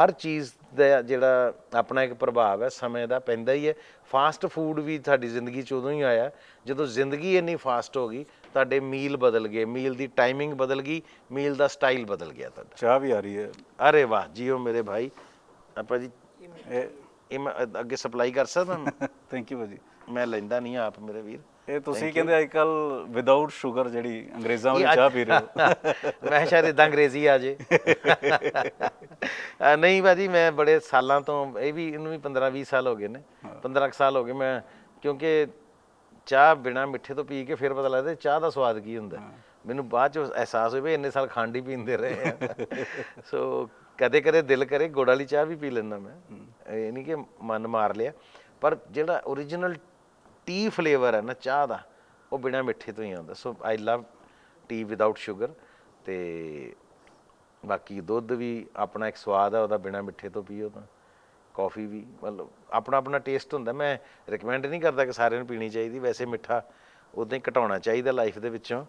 ਹਰ ਚੀਜ਼ ਦਾ ਜਿਹੜਾ ਆਪਣਾ ਇੱਕ ਪ੍ਰਭਾਵ ਹੈ ਸਮੇਂ ਦਾ ਪੈਂਦਾ ਹੀ ਹੈ। ਫਾਸਟ ਫੂਡ ਵੀ ਤੁਹਾਡੀ ਜ਼ਿੰਦਗੀ 'ਚ ਉਦੋਂ ਹੀ ਆਇਆ। ਜਦੋਂ ਜ਼ਿੰਦਗੀ ਇੰਨੀ ਫਾਸਟ ਹੋ ਗਈ ਤੁਹਾਡੇ ਮੀਲ ਬਦਲ ਗਏ। ਮੀਲ ਦੀ ਟਾਈਮਿੰਗ ਬਦਲ ਗਈ ਮੀਲ ਦਾ ਸਟਾਈਲ ਬਦਲ ਗਿਆ ਤੁਹਾਡਾ। ਚਾਹ ਵੀ ਆ ਰਹੀ ਹੈ। ਅਰੇ ਵਾਹ ਜੀਓ ਮੇਰੇ ਭਾਈ। ਆਪਾਂ ਜੀ ਇਹ ਇਹ ਮੈਂ ਅੱਗੇ ਸਪਲਾਈ ਕਰ ਸਕਦਾ? ਥੈਂਕ ਯੂ ਭਾਜੀ। ਮੈਂ ਲੈਂਦਾ ਨਹੀਂ ਆਪ ਮੇਰੇ ਵੀਰ। ਇਹ ਤੁਸੀਂ ਕਹਿੰਦੇ ਅੱਜ ਕੱਲ ਵਿਦਆਊਟ ਸ਼ੂਗਰ ਜਿਹੜੀ ਅੰਗਰੇਜ਼ਾਂ ਵਾਲੀ ਚਾਹ ਪੀ ਰਹੇ ਹੋ। ਮੈਂ ਸ਼ਾਇਦ ਇਦਾਂ ਅੰਗਰੇਜ਼ੀ ਆ ਜੇ। ਨਹੀਂ ਭਾਜੀ ਮੈਂ ਬੜੇ ਸਾਲਾਂ ਤੋਂ ਇਹ ਵੀ ਇਹਨੂੰ ਵੀ 15 20 ਸਾਲ ਹੋ ਗਏ ਨੇ। 15 ਕੁ ਸਾਲ ਹੋ ਗਏ ਮੈਂ ਕਿਉਂਕਿ ਚਾਹ ਬਿਨਾ ਮਿੱਠੇ ਤੋਂ ਪੀ ਕੇ ਫਿਰ ਪਤਾ ਲੱਗਦਾ ਚਾਹ ਦਾ ਸਵਾਦ ਕੀ ਹੁੰਦਾ। ਮੈਨੂੰ ਬਾਅਦ ਚ ਅਹਿਸਾਸ ਹੋਇਆ ਵੀ ਇੰਨੇ ਸਾਲ ਖੰਡ ਹੀ ਪੀਂਦੇ ਰਹੇ ਆ। ਸੋ ਕਦੇ ਕਦੇ ਦਿਲ ਕਰੇ ਗੁੜ ਵਾਲੀ ਚਾਹ ਵੀ ਪੀ ਲੈਂਦਾ ਮੈਂ। ਇਹ ਨਹੀਂ ਕਿ ਮਨ ਮਾਰ ਲਿਆ। ਪਰ ਜਿਹੜਾ origignal ਟੀ ਫਲੇਵਰ ਹੈ ਨਾ, ਚਾਹ ਦਾ, ਉਹ ਬਿਨਾ ਮਿੱਠੇ ਤੋਂ ਹੀ ਆਉਂਦਾ। So I love tea without sugar ਤੇ ਬਾਕੀ ਦੁੱਧ ਵੀ ਆਪਣਾ ਇੱਕ ਸਵਾਦ ਹੈ ਉਹਦਾ ਬਿਨਾ ਮਿੱਠੇ ਤੋਂ ਪੀਓ ਤਾਂ। ਕਾਫੀ ਵੀ, ਮਤਲਬ ਆਪਣਾ ਆਪਣਾ ਟੇਸਟ ਹੁੰਦਾ। ਮੈਂ ਰეკਮੈਂਡ ਨਹੀਂ ਕਰਦਾ ਕਿ ਸਾਰਿਆਂ ਨੂੰ ਪੀਣੀ ਚਾਹੀਦੀ। ਵੈਸੇ ਮਿੱਠਾ ਉਦਾਂ ਹੀ ਘਟਾਉਣਾ ਚਾਹੀਦਾ ਲਾਈਫ ਦੇ ਵਿੱਚੋਂ।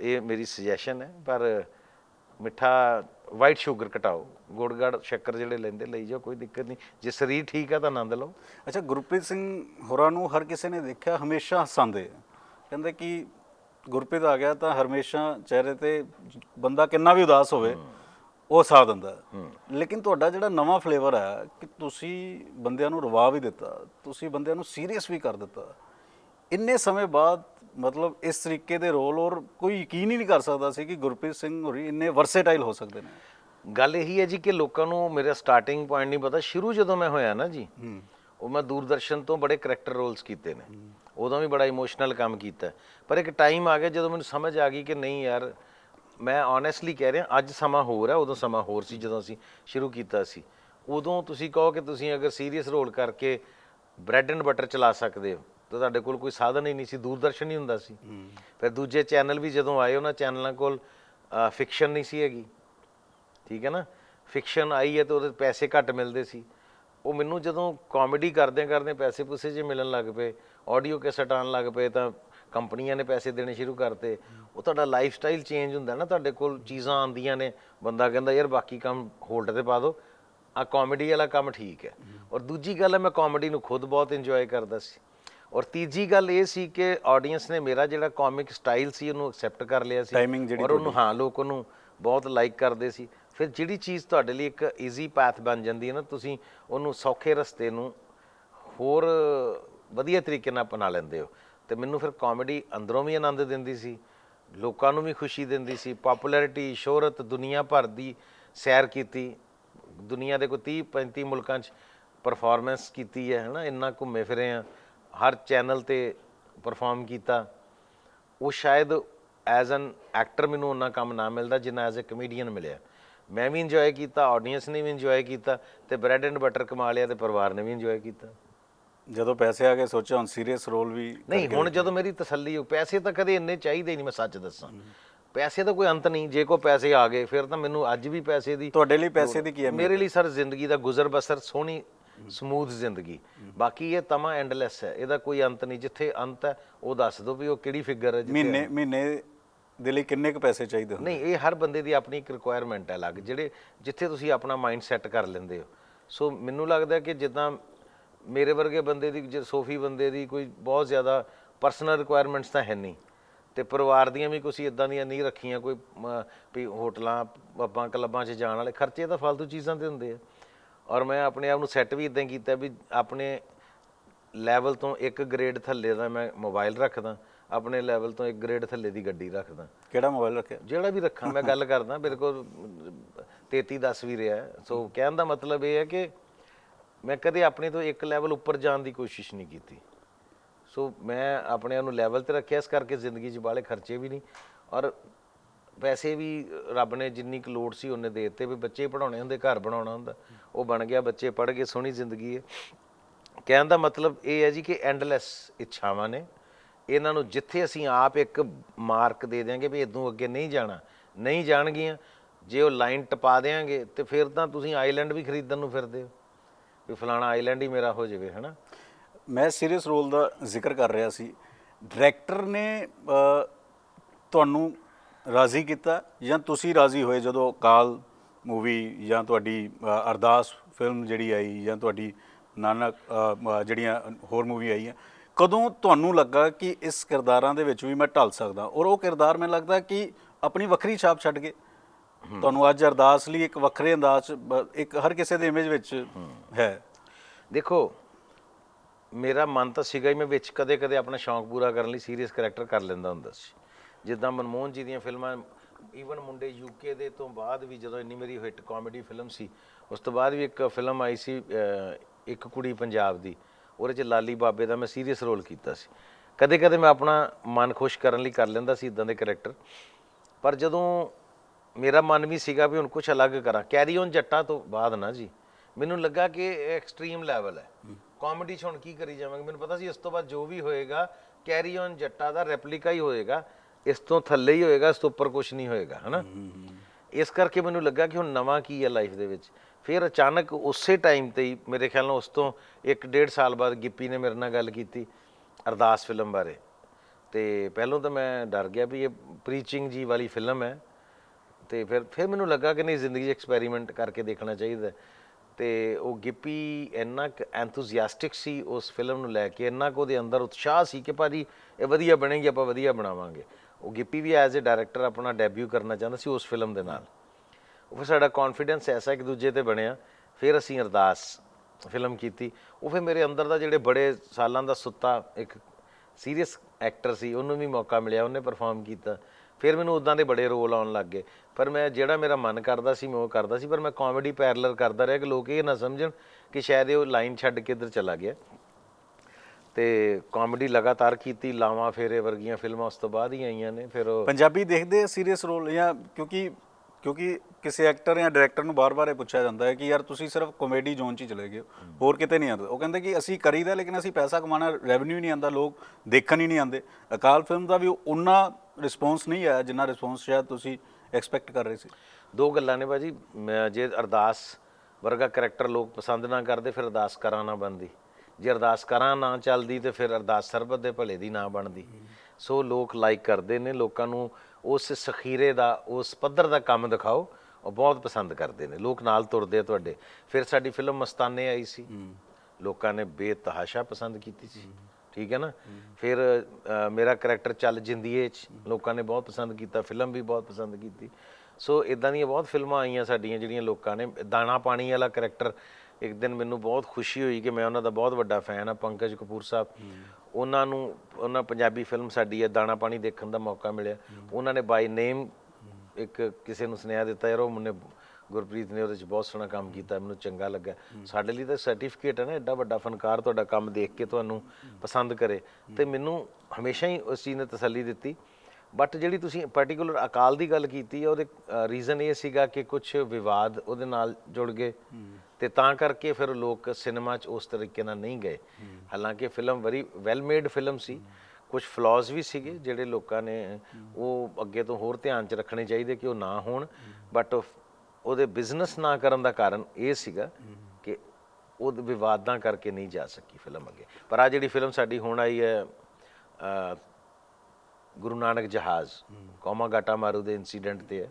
ਇਹ ਮੇਰੀ ਸੁਜੈਸ਼ਨ ਹੈ, ਪਰ ਮਿੱਠਾ ਵਾਈਟ ਸ਼ੂਗਰ ਘਟਾਓ। ਗੁੜ ਗੜ ਸ਼ੱਕਰ ਜਿਹੜੇ ਲੈਂਦੇ ਲਈ ਜਾਓ ਕੋਈ ਦਿੱਕਤ ਨਹੀਂ। ਜੇ ਸਰੀਰ ਠੀਕ ਹੈ ਤਾਂ ਆਨੰਦ ਲਓ। ਅੱਛਾ ਗੁਰਪ੍ਰੀਤ ਸਿੰਘ ਹੋਰਾਂ ਨੂੰ ਹਰ ਕਿਸੇ ਨੇ ਦੇਖਿਆ ਹਮੇਸ਼ਾ ਹੱਸਾਂਦੇ। ਕਹਿੰਦੇ ਕਿ ਗੁਰਪ੍ਰੀਤ ਆ ਗਿਆ ਤਾਂ ਹਮੇਸ਼ਾ ਚਿਹਰੇ ਤੇ ਬੰਦਾ ਕਿੰਨਾ ਵੀ ਉਦਾਸ ਹੋਵੇ ਉਹ ਹਸਾ ਦਿੰਦਾ। ਲੇਕਿਨ ਤੁਹਾਡਾ ਜਿਹੜਾ ਨਵਾਂ ਫਲੇਵਰ ਹੈ ਕਿ ਤੁਸੀਂ ਬੰਦਿਆਂ ਨੂੰ ਰਵਾ ਵੀ ਦਿੱਤਾ ਤੁਸੀਂ ਬੰਦਿਆਂ ਨੂੰ ਸੀਰੀਅਸ ਵੀ ਕਰ ਦਿੱਤਾ। ਇੰਨੇ ਸਮੇਂ ਬਾਅਦ ਮਤਲਬ ਇਸ ਤਰੀਕੇ ਦੇ ਰੋਲ ਔਰ ਕੋਈ ਯਕੀਨ ਹੀ ਨਹੀਂ ਕਰ ਸਕਦਾ ਸੀ ਕਿ ਗੁਰਪ੍ਰੀਤ ਸਿੰਘ ਹੋਰੀ ਇੰਨੇ ਵਰਸੇਟਾਈਲ ਹੋ ਸਕਦੇ ਨੇ। ਗੱਲ ਇਹੀ ਹੈ ਜੀ ਕਿ ਲੋਕਾਂ ਨੂੰ ਮੇਰਾ ਸਟਾਰਟਿੰਗ ਪੁਆਇੰਟ ਨਹੀਂ ਪਤਾ। ਸ਼ੁਰੂ ਜਦੋਂ ਮੈਂ ਹੋਇਆ ਨਾ ਜੀ ਉਹ ਮੈਂ ਦੂਰਦਰਸ਼ਨ ਤੋਂ ਬੜੇ ਕਰੈਕਟਰ ਰੋਲਸ ਕੀਤੇ ਨੇ। ਉਦੋਂ ਵੀ ਬੜਾ ਇਮੋਸ਼ਨਲ ਕੰਮ ਕੀਤਾ। ਪਰ ਇੱਕ ਟਾਈਮ ਆ ਗਿਆ ਜਦੋਂ ਮੈਨੂੰ ਸਮਝ ਆ ਗਈ ਕਿ ਨਹੀਂ ਯਾਰ ਮੈਂ ਓਨੈਸਟਲੀ ਕਹਿ ਰਿਹਾ ਅੱਜ ਸਮਾਂ ਹੋਰ ਹੈ ਉਦੋਂ ਸਮਾਂ ਹੋਰ ਸੀ ਜਦੋਂ ਅਸੀਂ ਸ਼ੁਰੂ ਕੀਤਾ ਸੀ। ਉਦੋਂ ਤੁਸੀਂ ਕਹੋ ਕਿ ਤੁਸੀਂ ਅਗਰ ਸੀਰੀਅਸ ਰੋਲ ਕਰਕੇ ਬ੍ਰੈਡ ਐਂਡ ਬਟਰ ਚਲਾ ਸਕਦੇ ਹੋ। ਤਾਂ ਤੁਹਾਡੇ ਕੋਲ ਕੋਈ ਸਾਧਨ ਹੀ ਨਹੀਂ ਸੀ ਦੂਰਦਰਸ਼ਨ ਹੀ ਹੁੰਦਾ ਸੀ। ਫਿਰ ਦੂਜੇ ਚੈਨਲ ਵੀ ਜਦੋਂ ਆਏ ਉਹਨਾਂ ਚੈਨਲਾਂ ਕੋਲ ਫਿਕਸ਼ਨ ਨਹੀਂ ਸੀ ਹੈਗੀ। ਠੀਕ ਹੈ ਨਾ? ਫਿਕਸ਼ਨ ਆਈ ਹੈ ਤਾਂ ਉਹਦੇ ਪੈਸੇ ਘੱਟ ਮਿਲਦੇ ਸੀ। ਉਹ ਮੈਨੂੰ ਜਦੋਂ ਕਾਮੇਡੀ ਕਰਦੇ ਕਰਦੇ ਪੈਸੇ ਪੂਸੇ ਜੇ ਮਿਲਣ ਲੱਗ ਪਏ ਆਡੀਓ ਕੈਸਟ ਆਉਣ ਲੱਗ ਪਏ ਤਾਂ ਕੰਪਨੀਆਂ ਨੇ ਪੈਸੇ ਦੇਣੇ ਸ਼ੁਰੂ ਕਰਤੇ। ਉਹ ਤੁਹਾਡਾ ਲਾਈਫ ਸਟਾਈਲ ਚੇਂਜ ਹੁੰਦਾ ਨਾ ਤੁਹਾਡੇ ਕੋਲ ਚੀਜ਼ਾਂ ਆਉਂਦੀਆਂ ਨੇ। ਬੰਦਾ ਕਹਿੰਦਾ ਯਾਰ ਬਾਕੀ ਕੰਮ ਹੋਲਡ ਤੇ ਪਾ ਦਿਓ ਆ ਕਾਮੇਡੀ ਵਾਲਾ ਕੰਮ ਠੀਕ ਹੈ। ਔਰ ਦੂਜੀ ਗੱਲ ਹੈ ਮੈਂ ਕਾਮੇਡੀ ਨੂੰ ਖੁਦ ਬਹੁਤ ਇੰਜੋਏ ਕਰਦਾ ਸੀ। ਔਰ ਤੀਜੀ ਗੱਲ ਇਹ ਸੀ ਕਿ ਆਡੀਅנס ਨੇ ਮੇਰਾ ਜਿਹੜਾ ਕਾਮਿਕ ਸਟਾਈਲ ਸੀ ਉਹਨੂੰ ਐਕਸੈਪਟ ਕਰ ਲਿਆ ਸੀ Timing ਜਿਹੜੀ ਔਰ ਉਹਨੂੰ ਹਾਂ ਲੋਕ ਉਹਨੂੰ ਬਹੁਤ ਲਾਈਕ ਕਰਦੇ ਸੀ। ਫਿਰ ਜਿਹੜੀ ਚੀਜ਼ ਤੁਹਾਡੇ ਲਈ ਇੱਕ ਈਜ਼ੀ ਪਾਥ ਬਣ ਜਾਂਦੀ ਹੈ ਨਾ ਤੁਸੀਂ ਉਹਨੂੰ ਸੌਖੇ ਰਸਤੇ ਨੂੰ ਹੋਰ ਵਧੀਆ ਤਰੀਕੇ ਨਾਲ ਅਪਣਾ ਲੈਂਦੇ ਹੋ। ਤੇ ਮੈਨੂੰ ਫਿਰ ਕਾਮੇਡੀ ਅੰਦਰੋਂ ਵੀ ਆਨੰਦ ਦਿੰਦੀ ਸੀ ਲੋਕਾਂ ਨੂੰ ਵੀ ਖੁਸ਼ੀ ਦਿੰਦੀ ਸੀ ਪਪੂਲੈਰਿਟੀ ਸ਼ੋਹਰਤ ਦੁਨੀਆ ਭਰ ਦੀ ਸੈਰ ਕੀਤੀ। ਦੁਨੀਆ ਦੇ ਕੋਈ 30 35 ਮੁਲਕਾਂ 'ਚ ਪਰਫਾਰਮੈਂਸ ਕੀਤੀ ਹੈ ਹਨਾ ਇੰਨਾ ਘੁੰਮੇ ਫਿਰੇ ਆ ਹਰ ਚੈਨਲ ਤੇ ਪਰਫਾਰਮ ਕੀਤਾ। ਉਹ ਸ਼ਾਇਦ ਐਜ਼ ਐਨ ਐਕਟਰ ਮੈਨੂੰ ਉਹਨਾਂ ਕੰਮ ਨਾ ਮਿਲਦਾ ਜਿੰਨਾ ਐਜ਼ ਅ ਕਮੇਡੀਅਨ ਮਿਲਿਆ। ਮੈਂ ਵੀ ਇੰਜੋਏ ਕੀਤਾ ਆਡੀਅנס ਨੇ ਵੀ ਇੰਜੋਏ ਕੀਤਾ ਤੇ ਬ੍ਰੈਡ ਐਂਡ ਬਟਰ ਕਮਾ ਲਿਆ ਤੇ ਪਰਿਵਾਰ ਨੇ ਵੀ ਇੰਜੋਏ ਕੀਤਾ। ਜਦੋਂ ਪੈਸੇ ਆ ਗਏ ਸੋਚਿਆ ਹੁਣ ਸੀਰੀਅਸ ਰੋਲ ਵੀ ਨਹੀਂ ਹੁਣ ਜਦੋਂ ਮੇਰੀ ਤਸੱਲੀ ਹੋ ਪੈਸੇ ਤਾਂ ਕਦੇ ਇੰਨੇ ਚਾਹੀਦੇ ਨਹੀਂ ਮੈਂ ਸੱਚ ਦੱਸਾਂ। ਪੈਸੇ ਦਾ ਕੋਈ ਅੰਤ ਨਹੀਂ ਜੇ ਕੋ ਪੈਸੇ ਆ ਗਏ ਫਿਰ ਤਾਂ ਮੈਨੂੰ ਅੱਜ ਵੀ ਪੈਸੇ ਦੀ ਤੁਹਾਡੇ ਲਈ ਪੈਸੇ ਦੀ ਕੀ ਹੈ? ਮੇਰੇ ਲਈ ਸਰ ਜ਼ਿੰਦਗੀ ਦਾ ਗੁਜ਼ਰ ਬਸਰ ਸੋਹਣੀ ਸਮੂਥ ਜ਼ਿੰਦਗੀ। ਬਾਕੀ ਇਹ ਤਮਾ ਐਂਡਲੈਸ ਹੈ। ਇਹਦਾ ਕੋਈ ਅੰਤ ਨਹੀਂ। ਜਿੱਥੇ ਅੰਤ ਹੈ ਉਹ ਦੱਸ ਦਿਓ ਵੀ ਉਹ ਕਿਹੜੀ ਫਿਗਰ ਹੈ ਜਿੱਥੇ ਮਹੀਨੇ ਮਹੀਨੇ ਦੇ ਲਈ ਕਿੰਨੇ ਕੁ ਪੈਸੇ ਚਾਹੀਦੇ ਹੁੰਦੇ? ਨਹੀਂ ਇਹ ਹਰ ਬੰਦੇ ਦੀ ਆਪਣੀ ਇੱਕ ਰਿਕੁਆਇਰਮੈਂਟ ਹੈ ਅਲੱਗ। ਜਿਹੜੇ ਜਿੱਥੇ ਤੁਸੀਂ ਆਪਣਾ ਮਾਈਂਡ ਸੈੱਟ ਕਰ ਲੈਂਦੇ ਹੋ। ਸੋ ਮੈਨੂੰ ਲੱਗਦਾ ਕਿ ਜਿੱਦਾਂ ਮੇਰੇ ਵਰਗੇ ਬੰਦੇ ਦੀ ਜੇ ਸੋਫੀ ਬੰਦੇ ਦੀ ਕੋਈ ਬਹੁਤ ਜ਼ਿਆਦਾ ਪਰਸਨਲ ਰਿਕੁਆਇਰਮੈਂਟਸ ਤਾਂ ਹੈ ਨਹੀਂ। ਤੇ ਪਰਿਵਾਰ ਦੀਆਂ ਵੀ ਕੁਛ ਇਦਾਂ ਦੀਆਂ ਨਹੀਂ ਰੱਖੀਆਂ। ਕੋਈ ਵੀ ਹੋਟਲਾਂ ਪੱਬਾਂ ਕਲੱਬਾਂ 'ਚ ਜਾਣ ਵਾਲੇ ਖਰਚੇ ਤਾਂ ਫालतू ਚੀਜ਼ਾਂ ਤੇ ਹੁੰਦੇ ਆ। ਔਰ ਮੈਂ ਆਪਣੇ ਆਪ ਨੂੰ ਸੈੱਟ ਵੀ ਇਦਾਂ ਕੀਤਾ ਵੀ ਆਪਣੇ ਲੈਵਲ ਤੋਂ ਇੱਕ ਗ੍ਰੇਡ ਥੱਲੇ ਦਾ ਮੈਂ ਮੋਬਾਈਲ ਰੱਖਦਾ ਆਪਣੇ ਲੈਵਲ ਤੋਂ ਇੱਕ ਗ੍ਰੇਡ ਥੱਲੇ ਦੀ ਗੱਡੀ ਰੱਖਦਾ। ਕਿਹੜਾ ਮੋਬਾਈਲ ਰੱਖਿਆ? ਜਿਹੜਾ ਵੀ ਰੱਖਾਂ ਮੈਂ ਗੱਲ ਕਰਦਾ ਮੇਰੇ ਕੋਲ 33 10 ਵੀ ਰਿਹਾ। ਸੋ ਕਹਿਣ ਦਾ ਮਤਲਬ ਇਹ ਹੈ ਕਿ ਮੈਂ ਕਦੇ ਆਪਣੇ ਤੋਂ ਇੱਕ ਲੈਵਲ ਉੱਪਰ ਜਾਣ ਦੀ ਕੋਸ਼ਿਸ਼ ਨਹੀਂ ਕੀਤੀ। ਸੋ ਮੈਂ ਆਪਣੇ ਆਪ ਨੂੰ ਲੈਵਲ ਤੇ ਰੱਖਿਆ ਇਸ ਕਰਕੇ ਜ਼ਿੰਦਗੀ 'ਚ ਬਾਲੇ ਖਰਚੇ ਵੀ ਨਹੀਂ। ਔਰ ਪੈਸੇ ਵੀ ਰੱਬ ਨੇ ਜਿੰਨੀ ਕੁ ਲੋੜ ਸੀ ਉਹਨੇ ਦੇ ਦਿੱਤੇ ਵੀ ਬੱਚੇ ਪੜਾਉਣੇ ਹੁੰਦੇ ਘਰ ਬਣਾਉਣਾ ਹੁੰਦਾ। ਉਹ ਬਣ ਗਿਆ, ਬੱਚੇ ਪੜ ਗਏ, ਸੋਹਣੀ ਜ਼ਿੰਦਗੀ ਹੈ। ਕਹਿਣ ਦਾ ਮਤਲਬ ਇਹ ਹੈ ਜੀ ਕਿ ਐਂਡਲੈਸ ਇੱਛਾਵਾਂ ਨੇ। ਇਹਨਾਂ ਨੂੰ ਜਿੱਥੇ ਅਸੀਂ ਆਪ ਇੱਕ ਮਾਰਕ ਦੇ ਦਿਆਂਗੇ ਵੀ ਇਦੋਂ ਅੱਗੇ ਨਹੀਂ ਜਾਣਾ, ਨਹੀਂ ਜਾਣਗੀਆਂ, ਜੇ ਉਹ ਲਾਈਨ ਟਪਾ ਦੇਾਂਗੇ ਤੇ ਫਿਰ ਤਾਂ ਤੁਸੀਂ ਆਈਲੈਂਡ ਵੀ ਖਰੀਦਣ ਨੂੰ ਫਿਰਦੇ ਹੋ। ਵੀ ਫਲਾਣਾ ਆਈਲੈਂਡ ਹੀ ਮੇਰਾ ਹੋ ਜਾਵੇ, ਹਨਾ? ਮੈਂ ਸੀਰੀਅਸ ਰੋਲ ਦਾ ਜ਼ਿਕਰ ਕਰ ਰਿਹਾ ਸੀ। ਡਾਇਰੈਕਟਰ ਨੇ ਤੁਹਾਨੂੰ ਰਾਜ਼ੀ ਕੀਤਾ ਜਾਂ ਤੁਸੀਂ ਰਾਜ਼ੀ ਹੋਏ ਜਦੋਂ ਕਾਲ ਮੂਵੀ ਜਾਂ ਤੁਹਾਡੀ ਅ, ਅਰਦਾਸ ਫਿਲਮ ਜਿਹੜੀ ਆਈ ਜਾਂ ਤੁਹਾਡੀ ਨਾਨਕ ਅ, ਮ- ਜਿਹੜੀਆਂ ਹੋਰ ਮੂਵੀ ਆਈਆਂ ਕਦੋਂ ਤੁਹਾਨੂੰ ਲੱਗਾ ਕਿ ਇਸ ਕਿਰਦਾਰਾਂ ਦੇ ਵਿੱਚ ਵੀ ਮੈਂ ਢਲ ਸਕਦਾ? ਔਰ ਉਹ ਕਿਰਦਾਰ ਮੈਨੂੰ ਲੱਗਦਾ ਕਿ ਆਪਣੀ ਵੱਖਰੀ ਛਾਪ ਛੱਡ ਕੇ। ਤੁਹਾਨੂੰ ਅੱਜ ਅਰਦਾਸ ਲਈ ਇੱਕ ਵੱਖਰੇ ਅੰਦਾਜ਼ 'ਚ ਬ- ਇੱਕ ਹਰ ਕਿਸੇ ਦੇ ਇਮੇਜ ਵਿੱਚ ਹੈ। ਦੇਖੋ ਮੇਰਾ ਮਨ ਤਾਂ ਸੀਗਾ ਹੀ ਮੈਂ ਵਿੱਚ ਕਦੇ-ਕਦੇ ਆਪਣਾ ਸ਼ੌਂਕ ਪੂਰਾ ਕਰਨ ਲਈ ਸੀਰੀਅਸ ਕੈਰੈਕਟਰ ਕਰ ਲੈਂਦਾ ਹੁੰਦਾ ਸੀ। ਜਿੱਦਾਂ ਮਨਮੋਹਨ ਜੀ ਦੀਆਂ ਫਿਲਮਾਂ ਈਵਨ ਮੁੰਡੇ ਯੂਕੇ ਦੇ ਤੋਂ ਬਾਅਦ ਵੀ ਜਦੋਂ ਇੰਨੀ ਮੇਰੀ ਹਿੱਟ ਕਾਮੇਡੀ ਫਿਲਮ ਸੀ, ਉਸ ਤੋਂ ਬਾਅਦ ਵੀ ਇੱਕ ਫਿਲਮ ਆਈ ਸੀ ਇੱਕ ਕੁੜੀ ਪੰਜਾਬ ਦੀ, ਉਹਦੇ ਚ ਲਾਲੀ ਬਾਬੇ ਦਾ ਮੈਂ ਸੀਰੀਅਸ ਰੋਲ ਕੀਤਾ ਸੀ। ਕਦੇ-ਕਦੇ ਮੈਂ ਆਪਣਾ ਮਨ ਖੁਸ਼ ਕਰਨ ਲਈ ਕਰ ਲੈਂਦਾ ਸੀ ਇਦਾਂ ਦੇ ਕੈਰੈਕਟਰ ਪਰ ਜਦੋਂ ਮੇਰਾ ਮਨ ਵੀ ਸੀਗਾ ਵੀ ਹੁਣ ਕੁਝ ਅਲੱਗ ਕਰਾਂ ਕੈਰੀ ਔਨ ਜੱਟਾਂ ਤੋਂ ਬਾਅਦ ਨਾ ਜੀ, ਮੈਨੂੰ ਲੱਗਾ ਕਿ ਇਹ ਐਕਸਟ੍ਰੀਮ ਲੈਵਲ ਹੈ। ਕਾਮੇਡੀ 'ਚ ਹੁਣ ਕੀ ਕਰੀ ਜਾਵਾਂਗੇ? ਮੈਨੂੰ ਪਤਾ ਸੀ ਇਸ ਤੋਂ ਬਾਅਦ ਜੋ ਵੀ ਹੋਏਗਾ ਕੈਰੀ ਔਨ ਜੱਟਾ ਦਾ ਰੈਪਲੀਕਾ ਹੀ ਹੋਏਗਾ। ਇਸ ਤੋਂ ਥੱਲੇ ਹੀ ਹੋਏਗਾ, ਇਸ ਤੋਂ ਉੱਪਰ ਕੁਝ ਨਹੀਂ ਹੋਏਗਾ, ਹਨਾ? ਇਸ ਕਰਕੇ ਮੈਨੂੰ ਲੱਗਾ ਕਿ ਹੁਣ ਨਵਾਂ ਕੀ ਹੈ ਲਾਈਫ ਦੇ ਵਿੱਚ। ਫਿਰ ਅਚਾਨਕ ਉਸੇ ਟਾਈਮ ਤੇ ਹੀ ਮੇਰੇ ਖਿਆਲ ਨਾਲ ਉਸ ਤੋਂ 1.5 ਸਾਲ ਬਾਅਦ ਗਿੱਪੀ ਨੇ ਮੇਰੇ ਨਾਲ ਗੱਲ ਕੀਤੀ ਅਰਦਾਸ ਫਿਲਮ ਬਾਰੇ। ਤੇ ਪਹਿਲਾਂ ਤਾਂ ਮੈਂ ਡਰ ਗਿਆ ਵੀ ਇਹ ਪ੍ਰੀਚਿੰਗ ਜੀ ਵਾਲੀ ਫਿਲਮ ਹੈ। ਤੇ ਫਿਰ ਫਿਰ ਮੈਨੂੰ ਲੱਗਾ ਕਿ ਨਹੀਂ, ਜ਼ਿੰਦਗੀ 'ਚ ਐਕਸਪੈਰੀਮੈਂਟ ਕਰਕੇ ਦੇਖਣਾ ਚਾਹੀਦਾ। ਹੈ। ਤੇ ਉਹ ਗਿੱਪੀ ਇੰਨਾ ਕੁ ਐਂਥੂਸੀਆਸਟਿਕ ਸੀ ਉਸ ਫਿਲਮ ਨੂੰ ਲੈ ਕੇ, ਇੰਨਾ ਕੁ ਉਹਦੇ ਅੰਦਰ ਉਤਸ਼ਾਹ ਸੀ ਕਿ ਭਾਜੀ ਇਹ ਵਧੀਆ ਬਣੇਗੀ, ਆਪਾਂ ਵਧੀਆ ਬਣਾਵਾਂਗੇ। ਉਹ ਗਿੱਪੀ ਵੀ ਐਜ਼ ਅ ਡਾਇਰੈਕਟਰ ਆਪਣਾ ਡੈਬਿਊ ਕਰਨਾ ਚਾਹੁੰਦਾ ਸੀ ਉਸ ਫਿਲਮ ਦੇ ਨਾਲ। ਉਹ ਫਿਰ ਸਾਡਾ ਕੌਨਫੀਡੈਂਸ ਐਸਾ ਇੱਕ ਦੂਜੇ ਤੇ ਬਣਿਆ। ਫਿਰ ਅਸੀਂ ਅਰਦਾਸ ਫਿਲਮ ਕੀਤੀ। ਉਹ ਫਿਰ ਮੇਰੇ ਅੰਦਰ ਦਾ ਜਿਹੜੇ ਬੜੇ ਸਾਲਾਂ ਦਾ ਸੁੱਤਾ ਇੱਕ ਸੀਰੀਅਸ ਐਕਟਰ ਸੀ, ਉਹਨੂੰ ਵੀ ਮੌਕਾ ਮਿਲਿਆ, ਉਹਨੇ ਪਰਫਾਰਮ ਕੀਤਾ। ਫਿਰ ਮੈਨੂੰ ਉਦਾਂ ਦੇ ਬੜੇ ਰੋਲ ਆਉਣ ਲੱਗ ਗਏ। ਪਰ ਮੈਂ ਜਿਹੜਾ ਮੇਰਾ ਮਨ ਕਰਦਾ ਸੀ, ਮੈਂ ਉਹ ਕਰਦਾ ਸੀ, ਪਰ ਮੈਂ ਕਾਮੇਡੀ ਪੈਰਲਰ ਕਰਦਾ ਰਿਹਾ ਕਿ ਲੋਕ ਇਹ ਨਾ ਸਮਝਣ ਕਿ ਸ਼ਾਇਦ ਇਹ ਉਹ ਲਾਈਨ ਛੱਡ ਕੇ ਇੱਧਰ ਚਲਾ ਗਿਆ। ਤੇ ਕਾਮੇਡੀ ਲਗਾਤਾਰ ਕੀਤੀ ਲਾਵਾਂ ਫੇਰੇ ਵਰਗੀਆਂ ਫਿਲਮਾਂ ਉਸ ਤੋਂ ਬਾਅਦ ਹੀ ਆਈਆਂ ਨੇ ਫਿਰ ਉਹ ਪੰਜਾਬੀ ਦੇਖਦੇ ਆ ਸੀਰੀਅਸ ਰੋਲ ਜਾਂ ਕਿਉਂਕਿ ਕਿਉਂਕਿ ਕਿਸੇ ਐਕਟਰ ਜਾਂ ਡਾਇਰੈਕਟਰ ਨੂੰ ਬਾਰ-ਬਾਰ ਇਹ ਪੁੱਛਿਆ ਜਾਂਦਾ ਹੈ ਕਿ ਯਾਰ ਤੁਸੀਂ ਸਿਰਫ ਕਾਮੇਡੀ ਜ਼ੋਨ 'ਚ ਹੀ ਚਲੇ ਗਏ ਹੋਰ ਕਿਤੇ ਨਹੀਂ ਆਉਂਦੇ। ਉਹ ਕਹਿੰਦੇ ਕਿ ਅਸੀਂ ਕਰੀਦਾ ਲੇਕਿਨ ਅਸੀਂ ਪੈਸਾ ਕਮਾਉਣਾ ਰੈਵਨਿਊ ਨਹੀਂ ਆਉਂਦਾ ਲੋਕ ਦੇਖਣ ਹੀ ਨਹੀਂ ਆਉਂਦੇ। ਅਕਾਲ ਫਿਲਮ ਦਾ ਵੀ ਉਨਾ ਰਿਸਪੌਂਸ ਨਹੀਂ ਆਇਆ ਜਿੰਨਾ ਰਿਸਪੌਂਸ ਸ਼ਾਇਦ ਤੁਸੀਂ ਐਕਸਪੈਕਟ ਕਰ ਰਹੇ ਸੀ। ਦੋ ਗੱਲਾਂ ਨੇ ਬਾਜੀ ਜੇ ਅਰਦਾਸ ਵਰਗਾ ਕੈਰੈਕਟਰ ਲੋਕ ਪਸੰਦ ਨਾ ਕਰਦੇ ਫਿਰ ਅਰਦਾਸ ਕਰਾਂ ਨਾ ਬਣਦੀ ਜੇ ਅਰਦਾਸ ਕਰਾਂ ਨਾ ਚੱਲਦੀ ਤੇ ਫਿਰ ਅਰਦਾਸ ਸਰਬਤ ਦੇ ਭਲੇ ਦੀ ਨਾ ਬਣਦੀ। ਸੋ ਲੋਕ ਲਾਈਕ ਕਰਦੇ ਨੇ ਲੋਕਾਂ ਨੂੰ ਉਸ ਸਖੀਰੇ ਦਾ ਉਸ ਪੱਧਰ ਦਾ ਕੰਮ ਦਿਖਾਓ ਉਹ ਬਹੁਤ ਪਸੰਦ ਕਰਦੇ ਨੇ। ਲੋਕ ਨਾਲ ਤੁਰਦੇ ਆ ਤੁਹਾਡੇ। ਫਿਰ ਸਾਡੀ ਫਿਲਮ ਮਸਤਾਨੇ ਆਈ ਸੀ। ਲੋਕਾਂ ਨੇ ਬੇਤਹਾਸ਼ਾ ਪਸੰਦ ਕੀਤੀ ਸੀ। ਠੀਕ ਹੈ ਨਾ? ਫਿਰ ਮੇਰਾ ਕੈਰੈਕਟਰ ਚੱਲ ਜਿੰਦੀਏ ਚ। ਲੋਕਾਂ ਨੇ ਬਹੁਤ ਪਸੰਦ ਕੀਤਾ ਫਿਲਮ ਵੀ ਬਹੁਤ ਪਸੰਦ ਕੀਤੀ। ਸੋ ਇਦਾਂ ਦੀਆਂ ਬਹੁਤ ਫਿਲਮਾਂ ਆਈਆਂ ਸਾਡੀਆਂ ਜਿਹੜੀਆਂ ਲੋਕਾਂ ਨੇ। ਦਾਣਾ ਪਾਣੀ ਵਾਲਾ ਕੈਰੈਕਟਰ ਇੱਕ ਦਿਨ ਮੈਨੂੰ ਬਹੁਤ ਖੁਸ਼ੀ ਹੋਈ ਕਿ ਮੈਂ ਉਹਨਾਂ ਦਾ ਬਹੁਤ ਵੱਡਾ ਫੈਨ ਆ ਪੰਕਜ ਕਪੂਰ ਸਾਹਿਬ। ਉਹਨਾਂ ਨੂੰ, ਉਹਨਾਂ ਪੰਜਾਬੀ ਫਿਲਮ ਸਾਡੀ ਹੈ, ਦਾਣਾ ਪਾਣੀ ਦੇਖਣ ਦਾ ਮੌਕਾ ਮਿਲਿਆ। ਉਹਨਾਂ ਨੇ ਬਾਈ ਨੇਮ ਇੱਕ ਕਿਸੇ ਨੂੰ ਸੁਨੇਹਾ ਦਿੱਤਾ, ਯਾਰ ਉਹ ਮੁੰਨੇ ਗੁਰਪ੍ਰੀਤ ਨੇ ਉਹਦੇ ਚ ਬਹੁਤ ਸੋਹਣਾ ਕੰਮ ਕੀਤਾ, ਮੈਨੂੰ ਚੰਗਾ ਲੱਗਾ। ਸਾਡੇ ਲਈ ਤਾਂ ਸਰਟੀਫਿਕੇਟ ਹੈ ਨਾ, ਐਡਾ ਵੱਡਾ ਫਨਕਾਰ ਤੁਹਾਡਾ ਕੰਮ ਦੇਖ ਕੇ ਤੁਹਾਨੂੰ ਪਸੰਦ ਕਰੇ। ਤੇ ਮੈਨੂੰ ਹਮੇਸ਼ਾ ਹੀ ਉਸ ਚੀਜ਼ ਨੇ ਤਸੱਲੀ ਦਿੱਤੀ। ਬਟ ਜਿਹੜੀ ਤੁਸੀਂ ਪਾਰਟਿਕੂਲਰ ਅਕਾਲ ਦੀ ਗੱਲ ਕੀਤੀ ਹੈ ਉਹਦੇ ਰੀਜ਼ਨ ਇਹ ਸੀਗਾ ਕਿ ਕੁਝ ਵਿਵਾਦ ਉਹਦੇ ਨਾਲ ਜੁੜ ਗਏ। ਤੇ ਤਾਂ ਕਰਕੇ ਫਿਰ ਲੋਕ ਸਿਨੇਮਾ 'ਚ ਉਸ ਤਰੀਕੇ ਨਾਲ ਨਹੀਂ ਗਏ। ਹਾਲਾਂਕਿ film very well made film ਸੀ। ਕੁਝ ਫਲॉज ਵੀ ਸੀਗੇ ਜਿਹੜੇ ਲੋਕਾਂ ਨੇ ਉਹ ਅੱਗੇ ਤੋਂ ਹੋਰ ਧਿਆਨ 'ਚ ਰੱਖਣੇ ਚਾਹੀਦੇ ਕਿ ਉਹ ਨਾ ਹੋਣ। ਬਟ ਉਹਦੇ ਬਿਜ਼ਨਸ ਨਾ ਕਰਨ ਦਾ ਕਾਰਨ ਇਹ ਸੀਗਾ ਕਿ ਉਹ ਵਿਵਾਦਾਂ ਕਰਕੇ ਨਹੀਂ ਜਾ ਸਕੀ ਫਿਲਮ ਅੱਗੇ। ਪਰ ਆ ਜਿਹੜੀ ਫਿਲਮ ਸਾਡੀ ਹੁਣ ਆਈ ਹੈ ਗੁਰੂ ਨਾਨਕ ਜਹਾਜ਼ ਕੌਮਾ ਗਾਟਾ ਮਾਰੂ ਦੇ ਇਨਸੀਡੈਂਟ ਤੇ ਹੈ।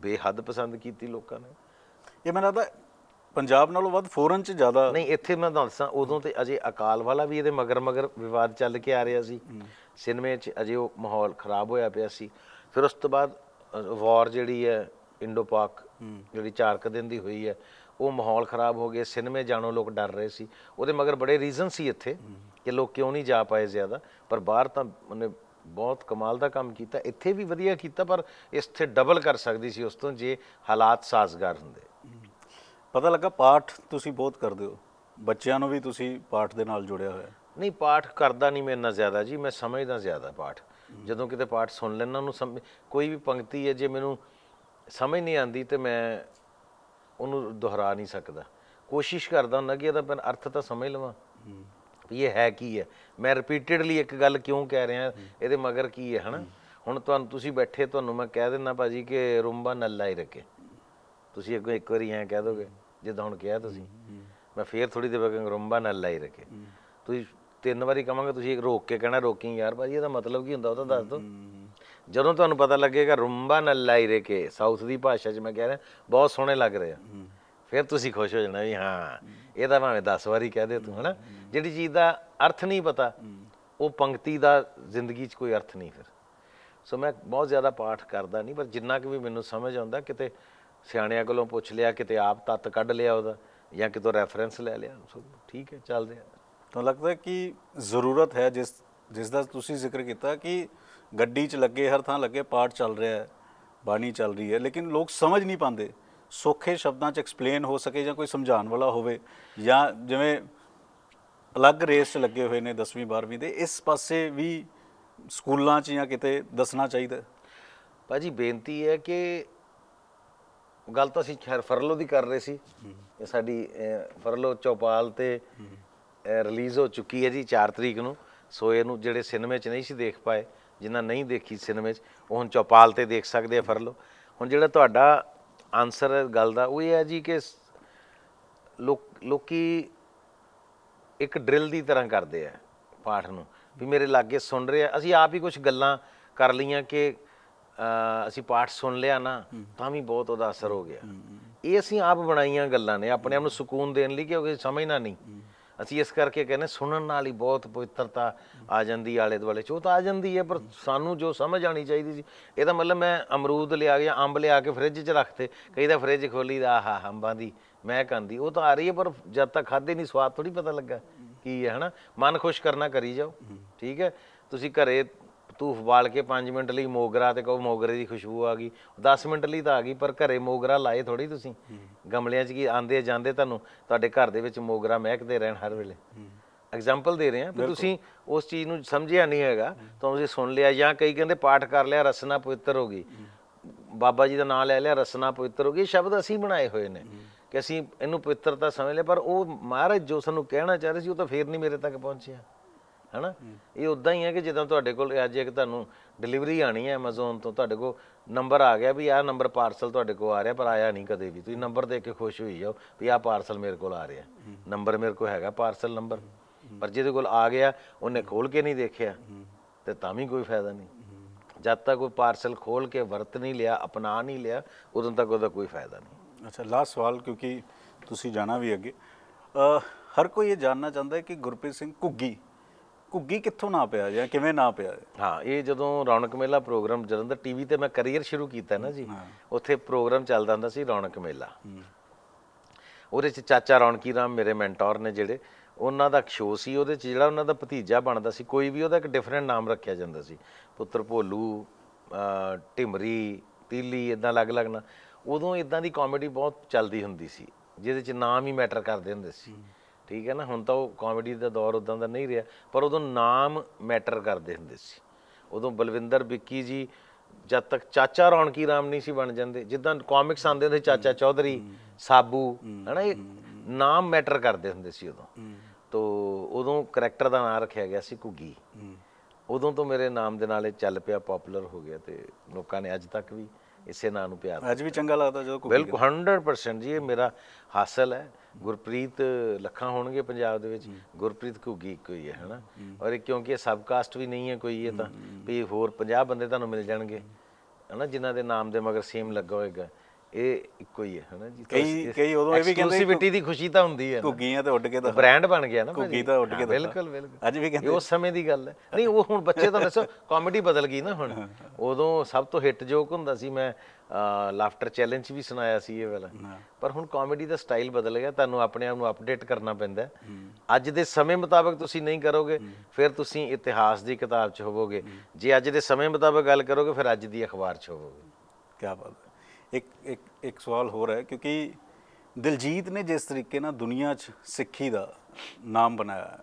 ਬੇਹੱਦ ਪਸੰਦ ਕੀਤੀ ਲੋਕਾਂ ਨੇ। ਇਹ ਮੈਨੂੰ ਲੱਗਦਾ ਪੰਜਾਬ ਨਾਲੋਂ ਵੱਧ ਫੋਰਨ 'ਚ ਜ਼ਿਆਦਾ ਨਹੀਂ ਇੱਥੇ ਮੈਂ ਤੁਹਾਨੂੰ ਦੱਸਾਂ ਉਦੋਂ ਤੇ ਅਜੇ ਅਕਾਲ ਵਾਲਾ ਵੀ ਇਹਦੇ ਮਗਰ ਮਗਰ ਵਿਵਾਦ ਚੱਲ ਕੇ ਆ ਰਿਹਾ ਸੀ। ਸਿਨੇਮੇ 'ਚ ਅਜੇ ਉਹ ਮਾਹੌਲ ਖਰਾਬ ਹੋਇਆ ਪਿਆ ਸੀ। ਫਿਰ ਉਸ ਤੋਂ ਬਾਅਦ ਵਾਰ ਜਿਹੜੀ ਹੈ ਇੰਡੋ ਪਾਕ ਜਿਹੜੀ 4 ਕੁ ਦਿਨ ਦੀ ਹੋਈ ਹੈ ਉਹ ਮਾਹੌਲ ਖਰਾਬ ਹੋ ਗਿਆ। ਸਿਨੇਮੇ ਜਾਣੋਂ ਲੋਕ ਡਰ ਰਹੇ ਸੀ। ਉਹਦੇ ਮਗਰ ਬੜੇ ਰੀਜ਼ਨ ਸੀ ਇੱਥੇ ਕਿ ਲੋਕ ਕਿਉਂ ਨਹੀਂ ਜਾ ਪਾਏ ਜ਼ਿਆਦਾ। ਪਰ ਬਾਹਰ ਤਾਂ ਉਹਨੇ ਬਹੁਤ ਕਮਾਲ ਦਾ ਕੰਮ ਕੀਤਾ ਇੱਥੇ ਵੀ ਵਧੀਆ ਕੀਤਾ ਪਰ ਇੱਥੇ ਡਬਲ ਕਰ ਸਕਦੀ ਸੀ ਉਸ ਤੋਂ ਜੇ ਹਾਲਾਤ ਸਾਜ਼ਗਾਰ ਹੁੰਦੇ। ਪਤਾ ਲੱਗਾ ਪਾਠ ਤੁਸੀਂ ਬਹੁਤ ਕਰਦੇ ਹੋ ਬੱਚਿਆਂ ਨੂੰ ਵੀ ਤੁਸੀਂ ਪਾਠ ਦੇ ਨਾਲ ਜੁੜਿਆ ਹੋਇਆ। ਨਹੀਂ ਪਾਠ ਕਰਦਾ ਨਹੀਂ ਮੈਂ ਇੰਨਾ ਜ਼ਿਆਦਾ ਜੀ ਮੈਂ ਸਮਝਦਾ ਜ਼ਿਆਦਾ ਪਾਠ। ਜਦੋਂ ਕਿਤੇ ਪਾਠ ਸੁਣ ਲੈਣਾ ਉਹਨੂੰ ਕੋਈ ਵੀ ਪੰਕਤੀ ਹੈ ਜੇ ਮੈਨੂੰ ਸਮਝ ਨਹੀਂ ਆਂਦੀ ਤੇ ਮੈਂ ਉਹਨੂੰ ਦੁਹਰਾ ਨਹੀਂ ਸਕਦਾ। ਕੋਸ਼ਿਸ਼ ਕਰਦਾ ਹੁੰਦਾ ਕਿ ਇਹਦਾ ਮੈਂ ਅਰਥ ਤਾਂ ਸਮਝ ਲਵਾਂ। ਵੀ ਇਹ ਹੈ ਕੀ ਹੈ? ਮੈਂ ਰਿਪੀਟਿਡਲੀ ਇੱਕ ਗੱਲ ਕਿਉਂ ਕਹਿ ਰਿਹਾ? ਇਹਦੇ ਮਗਰ ਕੀ ਹੈ, ਹਨਾ? ਹੁਣ ਤੁਹਾਨੂੰ ਤੁਸੀਂ ਬੈਠੇ, ਤੁਹਾਨੂੰ ਮੈਂ ਕਹਿ ਦਿੰਦਾ ਭਾਜੀ ਕਿ ਰੁੰਬਾ ਨੱਲਾ ਹੀ ਰੱਖੇ। ਤੁਸੀਂ ਅੱਗੋਂ ਇੱਕ ਵਾਰੀ ਐਂ ਕਹਿ ਦੋਗੇ, ਜਿੱਦਾਂ ਹੁਣ ਕਿਹਾ ਤੁਸੀਂ। ਮੈਂ ਫੇਰ ਥੋੜੀ ਦੇਰ ਬਾਅਦ ਰੁੰਬਾ ਨੱਲਾ ਹੀ ਰੱਖੇ। ਤੁਸੀਂ ਤਿੰਨ ਵਾਰੀ ਕਹਾਂਗੇ, ਤੁਸੀਂ ਰੋਕ ਕੇ ਕਹਿਣਾ, ਰੋਕੀ ਯਾਰ ਭਾਜੀ, ਇਹਦਾ ਮਤਲਬ ਕੀ ਹੁੰਦਾ, ਉਹ ਤਾਂ ਦੱਸ ਦਿਓ ਜਦੋਂ ਤੁਹਾਨੂੰ ਪਤਾ ਲੱਗੇਗਾ, ਰੁੰਬਾ ਨੱਲਾ ਹੀ ਰੱਖੇ, ਸਾਊਥ ਦੀ ਭਾਸ਼ਾ 'ਚ ਮੈਂ ਕਹਿ ਰਿਹਾ, ਬਹੁਤ ਸੋਹਣੇ ਲੱਗ ਰਹੇ ਆ। ਫਿਰ ਤੁਸੀਂ ਖੁਸ਼ ਹੋ ਜਾਣਾ ਵੀ ਹਾਂ ਇਹਦਾ ਭਾਵੇਂ 10 ਵਾਰੀ ਕਹਿ ਦੇ ਤੂੰ, ਹਨਾ? ਜਿਹੜੀ ਚੀਜ਼ ਦਾ ਅਰਥ ਨਹੀਂ ਪਤਾ, ਉਹ ਪੰਕਤੀ ਦਾ ਜ਼ਿੰਦਗੀ 'ਚ ਕੋਈ ਅਰਥ ਨਹੀਂ ਫਿਰ। ਸੋ ਮੈਂ ਬਹੁਤ ਜ਼ਿਆਦਾ ਪਾਠ ਕਰਦਾ ਨਹੀਂ, ਪਰ ਜਿੰਨਾ ਕਿ ਵੀ ਮੈਨੂੰ ਸਮਝ ਆਉਂਦਾ, ਕਿਤੇ ਸਿਆਣਿਆਂ ਕੋਲੋਂ ਪੁੱਛ ਲਿਆ, ਕਿਤੇ ਆਪ ਤੱਤ ਕੱਢ ਲਿਆ ਉਹਦਾ, ਜਾਂ ਕਿਤੋਂ ਰੈਫਰੈਂਸ ਲੈ ਲਿਆ, ਸੋ ਠੀਕ ਹੈ ਚੱਲ ਰਿਹਾ ਤਾਂ ਲੱਗਦਾ ਕਿ ਜ਼ਰੂਰਤ ਹੈ ਜਿਸ ਜਿਸ ਦਾ ਤੁਸੀਂ ਜ਼ਿਕਰ ਕੀਤਾ ਕਿ ਗੱਡੀ 'ਚ ਲੱਗੇ, ਹਰ ਥਾਂ ਲੱਗੇ ਪਾਠ ਚੱਲ ਰਿਹਾ ਹੈ, ਬਾਣੀ ਚੱਲ ਰਹੀ ਹੈ, ਲੇਕਿਨ ਲੋਕ ਸਮਝ ਨਹੀਂ ਪਾਉਂਦੇ। ਸੌਖੇ ਸ਼ਬਦਾਂ 'ਚ ਐਕਸਪਲੇਨ ਹੋ ਸਕੇ ਜਾਂ ਕੋਈ ਸਮਝਾਉਣ ਵਾਲਾ ਹੋਵੇ, ਜਾਂ ਜਿਵੇਂ ਅਲੱਗ ਰੇਸ 'ਚ ਲੱਗੇ ਹੋਏ ਨੇ 10ਵੀਂ 12ਵੀਂ ਦੇ। ਇਸ ਪਾਸੇ ਵੀ ਸਕੂਲਾਂ 'ਚ ਜਾਂ ਕਿਤੇ ਦੱਸਣਾ ਚਾਹੀਦਾ? ਹੈ। ਭਾਜੀ, ਬੇਨਤੀ ਹੈ ਕਿ ਗੱਲ ਤਾਂ ਅਸੀਂ ਖੈਰ ਫਰਲੋ ਦੀ ਕਰ ਰਹੇ ਸੀ। ਇਹ ਸਾਡੀ ਫਰਲੋ ਚੌਪਾਲ ਤੇ ਰਿਲੀਜ਼ ਹੋ ਚੁੱਕੀ ਹੈ ਜੀ 4 ਤਰੀਕ ਨੂੰ। ਸੋ ਇਹਨੂੰ ਜਿਹੜੇ ਸਿਨੇਮੇ 'ਚ ਨਹੀਂ ਸੀ ਦੇਖ ਪਾਏ, ਜਿਨ੍ਹਾਂ ਨਹੀਂ ਦੇਖੀ ਸਿਨੇਮੇ 'ਚ, ਉਹ ਹੁਣ ਚੌਪਾਲ ਤੇ ਦੇਖ ਸਕਦੇ ਆ ਫਰਲੋ। ਹੁਣ ਜਿਹੜਾ ਤੁਹਾਡਾ ਆਨਸਰ ਹੈ ਗੱਲ ਦਾ, ਉਹ ਇਹ ਹੈ ਜੀ ਕਿ ਲੋਕ ਲੋਕੀ ਇੱਕ ਡਰਿਲ ਦੀ ਤਰ੍ਹਾਂ ਕਰਦੇ ਆ ਪਾਠ ਨੂੰ, ਵੀ ਮੇਰੇ ਲਾਗੇ ਸੁਣ ਰਹੇ, ਅਸੀਂ ਆਪ ਹੀ ਕੁਝ ਗੱਲਾਂ ਕਰ ਲਈਆਂ ਕਿ ਅਸੀਂ ਪਾਠ ਸੁਣ ਲਿਆ ਨਾ, ਤਾਂ ਵੀ ਬਹੁਤ ਉਹਦਾ ਅਸਰ ਹੋ ਗਿਆ। ਇਹ ਅਸੀਂ ਆਪ ਬਣਾਈਆਂ ਗੱਲਾਂ ਨੇ, ਆਪਣੇ ਆਪ ਨੂੰ ਸਕੂਨ ਦੇਣ ਲਈ ਕਿਉਂਕਿ ਸਮਝਣਾ ਨਹੀਂ। ਅਸੀਂ ਇਸ ਕਰਕੇ ਕਹਿੰਦੇ, ਸੁਣਨ ਨਾਲ ਹੀ ਬਹੁਤ ਪਵਿੱਤਰਤਾ ਆ ਜਾਂਦੀ ਆਲੇ ਦੁਆਲੇ ਚ। ਉਹ ਤਾਂ ਆ ਜਾਂਦੀ ਹੈ, ਪਰ ਸਾਨੂੰ ਜੋ ਸਮਝ ਆਣੀ ਚਾਹੀਦੀ ਸੀ, ਇਹਦਾ ਮਤਲਬ ਮੈਂ ਅਮਰੂਦ ਲਿਆ ਗਿਆ, ਅੰਬ ਲਿਆ ਕੇ ਫ੍ਰਿਜ 'ਚ ਰੱਖਤੇ, ਕਈ ਦਾ ਫ੍ਰਿਜ ਖੋਲੀ ਦਾ, ਆਹਾ, ਅੰਬਾਂ ਦੀ ਮੈਂ ਕੰਦੀ ਉਹ ਤਾਂ ਆ ਰਹੀ ਹੈ ਪਰ ਜਦ ਤੱਕ ਖਾਦੇ ਨਹੀਂ ਸਵਾਦ ਥੋੜੀ ਪਤਾ ਲੱਗਾ ਕੀ ਹੈ ਹਨਾ? ਮਨ ਖੁਸ਼ ਕਰਨਾ ਕਰੀ ਜਾਓ ਠੀਕ ਹੈ? ਤੁਸੀਂ ਘਰੇ ਧੂਫ ਬਾਲ ਕੇ 5 ਮਿੰਟ ਲਈ ਮੋਗਰਾ ਤੇ ਕਹੋ ਮੋਗਰੇ ਦੀ ਖੁਸ਼ਬੂ ਆ ਗਈ 10 ਮਿੰਟ ਲਈ ਤਾਂ ਆ ਗਈ ਪਰ ਘਰੇ ਮੋਗਰਾ ਲਾਏ ਥੋੜੀ ਤੁਸੀਂ। ਗਮਲਿਆਂ 'ਚ ਕੀ ਆਂਦੇ ਜਾਂਦੇ ਤੁਹਾਨੂੰ ਤੁਹਾਡੇ ਘਰ ਦੇ ਵਿੱਚ ਮੋਗਰਾ ਮਹਿਕਦੇ ਰਹਿਣ ਹਰ ਵੇਲੇ। ਐਗਜ਼ਾਮਪਲ ਦੇ ਰਹੇ ਹਾਂ ਵੀ ਤੁਸੀਂ ਉਸ ਚੀਜ਼ ਨੂੰ ਸਮਝਿਆ ਨਹੀਂ ਹੈਗਾ ਤਾਂ ਤੁਸੀਂ ਸੁਣ ਲਿਆ ਜਾਂ ਕਈ ਕਹਿੰਦੇ ਪਾਠ ਕਰ ਲਿਆ ਰਸਨਾ ਪਵਿੱਤਰ ਹੋ ਗਈ। ਬਾਬਾ ਜੀ ਦਾ ਨਾਮ ਲੈ ਲਿਆ ਰਸਨਾ ਪਵਿੱਤਰ ਹੋ ਗਈ ਸ਼ਬਦ ਅਸੀਂ ਬਣਾਏ ਹੋਏ ਨੇ। ਕਿ ਅਸੀਂ ਇਹਨੂੰ ਪਵਿੱਤਰਤਾ ਸਮਝ ਲਿਆ, ਪਰ ਉਹ ਮਹਾਰਾਜ ਜੋ ਸਾਨੂੰ ਕਹਿਣਾ ਚਾਹ ਰਹੇ ਸੀ, ਉਹ ਤਾਂ ਫੇਰ ਨਹੀਂ ਮੇਰੇ ਤੱਕ ਪਹੁੰਚਿਆ। ਹਨਾ? ਇਹ ਉਦਾਂ ਹੀ ਹੈ ਕਿ ਜਦੋਂ ਤੁਹਾਡੇ ਕੋਲ ਅੱਜ ਇੱਕ ਤੁਹਾਨੂੰ ਡਿਲੀਵਰੀ ਆਣੀ ਹੈ Amazon ਤੋਂ, ਤੁਹਾਡੇ ਕੋਲ ਨੰਬਰ ਆ ਗਿਆ ਵੀ ਆਹ ਨੰਬਰ ਪਾਰਸਲ ਤੁਹਾਡੇ ਕੋਲ ਆ ਰਿਹਾ, ਪਰ ਆਇਆ ਨਹੀਂ ਕਦੇ ਵੀ। ਤੁਸੀਂ ਨੰਬਰ ਦੇਖ ਕੇ ਖੁਸ਼ ਹੋਈ ਜਾਓ ਵੀ ਆਹ ਪਾਰਸਲ ਮੇਰੇ ਕੋਲ ਆ ਰਿਹਾ। ਨੰਬਰ ਮੇਰੇ ਕੋਲ ਹੈਗਾ ਪਾਰਸਲ ਨੰਬਰ ਪਰ ਜਿਹਦੇ ਕੋਲ ਆ ਗਿਆ, ਉਹਨੇ ਖੋਲ ਕੇ ਨਹੀਂ ਦੇਖਿਆ। ਤੇ ਤਾਂ ਵੀ ਕੋਈ ਫਾਇਦਾ ਨਹੀਂ। ਜਦ ਤੱਕ ਕੋਈ ਪਾਰਸਲ ਖੋਲ ਕੇ ਵਰਤ ਨਹੀਂ ਲਿਆ, ਅਪਣਾ ਨਹੀਂ ਲਿਆ, ਉਦੋਂ ਤੱਕ ਉਹਦਾ ਕੋਈ ਫਾਇਦਾ ਨਹੀਂ। ਅੱਛਾ ਲਾਸਟ ਸਵਾਲ ਕਿਉਂਕਿ ਤੁਸੀਂ ਜਾਣਾ ਵੀ ਅੱਗੇ। ਹਰ ਕੋਈ ਇਹ ਜਾਣਨਾ ਚਾਹੁੰਦਾ ਹੈ ਕਿ ਗੁਰਪ੍ਰੀਤ ਸਿੰਘ ਘੁੱਗੀ ਘੁੱਗੀ ਕਿੱਥੋਂ ਨਾ ਪਿਆ ਜਾਂ ਕਿਵੇਂ ਨਾ ਪਿਆ ਹਾਂ ਇਹ ਜਦੋਂ ਰੌਣਕ ਮੇਲਾ ਪ੍ਰੋਗਰਾਮ ਜਲੰਧਰ ਟੀਵੀ ਤੇ ਮੈਂ ਕੈਰੀਅਰ ਸ਼ੁਰੂ ਕੀਤਾ ਨਾ ਜੀ ਉੱਥੇ ਪ੍ਰੋਗਰਾਮ ਚੱਲਦਾ ਹੁੰਦਾ ਸੀ ਰੌਣਕ ਮੇਲਾ। ਉਹਦੇ ਚ ਚਾਚਾ ਰੌਣਕੀ ਰਾਮ ਮੇਰੇ ਮੈਂਟੋਰ ਨੇ ਜਿਹੜੇ ਉਹਨਾਂ ਦਾ ਸ਼ੋਅ ਸੀ ਉਹਦੇ ਚ ਜਿਹੜਾ ਉਹਨਾਂ ਦਾ ਭਤੀਜਾ ਬਣਦਾ ਸੀ ਕੋਈ ਵੀ ਉਹਦਾ ਇੱਕ ਡਿਫਰੈਂਟ ਨਾਮ ਰੱਖਿਆ ਜਾਂਦਾ ਸੀ। ਪੁੱਤਰ ਭੋਲੂ ਢਿਮਰੀ ਤੀਲੀ ਇਦਾਂ ਅਲੱਗ-ਅਲੱਗ ਨਾ। ਉਦੋਂ ਇਦਾਂ ਦੀ ਕਾਮੇਡੀ ਬਹੁਤ ਚੱਲਦੀ ਹੁੰਦੀ ਸੀ ਜਿਹਦੇ ਚ ਨਾਮ ਹੀ ਮੈਟਰ ਕਰਦੇ ਹੁੰਦੇ ਸੀ। ਠੀਕ ਹੈ ਨਾ? ਹੁਣ ਤਾਂ ਉਹ ਕਾਮੇਡੀ ਦਾ ਦੌਰ ਉਦਾਂ ਦਾ ਨਹੀਂ ਰਿਹਾ ਪਰ ਉਦੋਂ ਨਾਮ ਮੈਟਰ ਕਰਦੇ ਹੁੰਦੇ ਸੀ। ਉਦੋਂ ਬਲਵਿੰਦਰ ਵਿੱਕੀ ਜੀ ਜਦ ਤੱਕ ਚਾਚਾ ਰੌਣਕੀ ਰਾਮ ਨਹੀਂ ਸੀ ਬਣ ਜਾਂਦੇ ਜਿੱਦਾਂ ਕਾਮਿਕਸ ਆਉਂਦੇ ਹੁੰਦੇ ਚਾਚਾ ਚੌਧਰੀ ਸਾਬੂ ਹਨਾ? ਇਹ ਨਾਮ ਮੈਟਰ ਕਰਦੇ ਹੁੰਦੇ ਸੀ ਉਦੋਂ। ਤੋਂ ਉਦੋਂ ਕਰੈਕਟਰ ਦਾ ਨਾਮ ਰੱਖਿਆ ਗਿਆ ਸੀ ਘੁੱਗੀ। ਉਦੋਂ ਤੋਂ ਮੇਰੇ ਨਾਮ ਦੇ ਨਾਲ ਇਹ ਚੱਲ ਪਿਆ ਪਪੂਲਰ ਹੋ ਗਿਆ ਤੇ ਲੋਕਾਂ ਨੇ ਅੱਜ ਤੱਕ ਵੀ ਇਸੇ ਨਾਂ ਨੂੰ ਪਿਆਰ ਅੱਜ ਵੀ ਚੰਗਾ ਲੱਗਦਾ ਜਦੋਂ ਬਿਲਕੁਲ 100% ਜੀ ਇਹ ਮੇਰਾ ਹਾਸਲ ਹੈ। ਗੁਰਪ੍ਰੀਤ ਲੱਖਾਂ ਹੋਣਗੇ ਪੰਜਾਬ ਦੇ ਵਿੱਚ। ਗੁਰਪ੍ਰੀਤ ਘੁੱਗੀ ਇੱਕੋ ਹੀ ਹੈ ਹਨਾ? ਔਰ ਇਹ ਕਿਉਂਕਿ ਇਹ ਸਬ ਕਾਸਟ ਵੀ ਨਹੀਂ ਹੈ ਕੋਈ ਇਹ ਤਾਂ ਵੀ ਹੋਰ 50 ਬੰਦੇ ਤੁਹਾਨੂੰ ਮਿਲ ਜਾਣਗੇ ਹਨਾ? ਜਿਨ੍ਹਾਂ ਦੇ ਨਾਮ ਦੇ ਮਗਰ ਸੇਮ ਲੱਗਾ ਹੋਏਗਾ। ਇਹ ਇੱਕੋ ਹੀ ਹੈ ਹਨਾ ਜੀ? ਕਈ- ਕਈ ਉਦੋਂ ਇਹ ਵੀ ਕਹਿੰਦੇ ਐਕਸਕਲੂਸਿਵਿਟੀ ਦੀ ਖੁਸ਼ੀ ਤਾਂ ਹੁੰਦੀ ਹੈ ਨਾ। ਘੁੱਗੀਆਂ ਤੇ ਉੱਡ ਕੇ ਤਾਂ ਬ੍ਰਾਂਡ ਬਣ ਗਿਆ ਨਾ ਘੁੱਗੀ ਤਾਂ ਉੱਡ ਕੇ। ਬਿਲਕੁਲ ਬਿਲਕੁਲ। ਅੱਜ ਵੀ ਕਹਿੰਦੇ ਉਸ ਸਮੇਂ ਦੀ ਗੱਲ ਹੈ। ਨਹੀਂ ਉਹ ਹੁਣ ਬੱਚੇ ਤਾਂ ਦੱਸੋ ਕਾਮੇਡੀ ਬਦਲ ਗਈ ਨਾ ਹੁਣ। ਉਦੋਂ ਸਭ ਤੋਂ ਹਿੱਟ ਜੋਕ ਹੁੰਦਾ ਸੀ ਮੈਂ ਲਾਫਟਰ ਚੈਲੰਜ ਵੀ ਸੁਣਾਇਆ ਸੀ ਇਹ ਵਾਲਾ। ਪਰ ਹੁਣ ਕਾਮੇਡੀ ਦਾ ਸਟਾਈਲ ਬਦਲ ਗਿਆ ਤੁਹਾਨੂੰ ਆਪਣੇ ਆਪ ਨੂੰ ਅਪਡੇਟ ਕਰਨਾ ਪੈਂਦਾ। ਅੱਜ ਦੇ ਸਮੇਂ ਮੁਤਾਬਕ ਤੁਸੀਂ ਨਹੀਂ ਕਰੋਗੇ ਫਿਰ ਤੁਸੀਂ ਇਤਿਹਾਸ ਦੀ ਕਿਤਾਬ 'ਚ ਹੋਵੋਗੇ। ਜੇ ਅੱਜ ਦੇ ਸਮੇਂ ਮੁਤਾਬਕ ਗੱਲ ਕਰੋਗੇ ਫਿਰ ਅੱਜ ਦੀ ਅਖਬਾਰ 'ਚ ਹੋਵੋਗੇ। ਕੀ ਬਾਤ ਹੈ। ਇੱਕ ਇੱਕ ਇੱਕ ਸਵਾਲ ਹੋਰ ਹੈ ਕਿਉਂਕਿ ਦਿਲਜੀਤ ਨੇ ਜਿਸ ਤਰੀਕੇ ਨਾਲ ਦੁਨੀਆ 'ਚ ਸਿੱਖੀ ਦਾ ਨਾਮ ਬਣਾਇਆ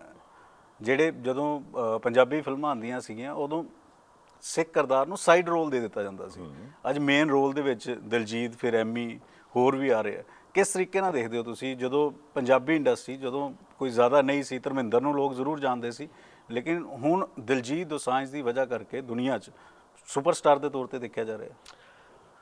ਜਿਹੜੇ ਜਦੋਂ ਅ, ਪੰਜਾਬੀ ਫਿਲਮਾਂ ਆਉਂਦੀਆਂ ਸੀਗੀਆਂ ਉਦੋਂ ਸਿੱਖ ਕਰਦਾਰ ਨੂੰ ਸਾਈਡ ਰੋਲ ਦੇ ਦਿੱਤਾ ਜਾਂਦਾ ਸੀ। ਅੱਜ ਮੇਨ ਰੋਲ ਦੇ ਵਿੱਚ ਦਿਲਜੀਤ ਫਿਰ ਐਮੀ ਹੋਰ ਵੀ ਆ ਰਹੇ ਆ। ਕਿਸ ਤਰੀਕੇ ਨਾਲ ਦੇਖਦੇ ਹੋ ਤੁਸੀਂ? ਜਦੋਂ ਪੰਜਾਬੀ ਇੰਡਸਟਰੀ ਜਦੋਂ ਕੋਈ ਜ਼ਿਆਦਾ ਨਹੀਂ ਸੀ ਧਰਮਿੰਦਰ ਨੂੰ ਲੋਕ ਜ਼ਰੂਰ ਜਾਣਦੇ ਸੀ ਲੇਕਿਨ ਹੁਣ ਦਿਲਜੀਤ ਦੋਸਾਂਝ ਦੀ ਵਜ੍ਹਾ ਕਰਕੇ ਦੁਨੀਆ 'ਚ ਸੁਪਰਸਟਾਰ ਦੇ ਤੌਰ ਤੇ ਦੇਖਿਆ ਜਾ ਰਿਹਾ ਹੈ।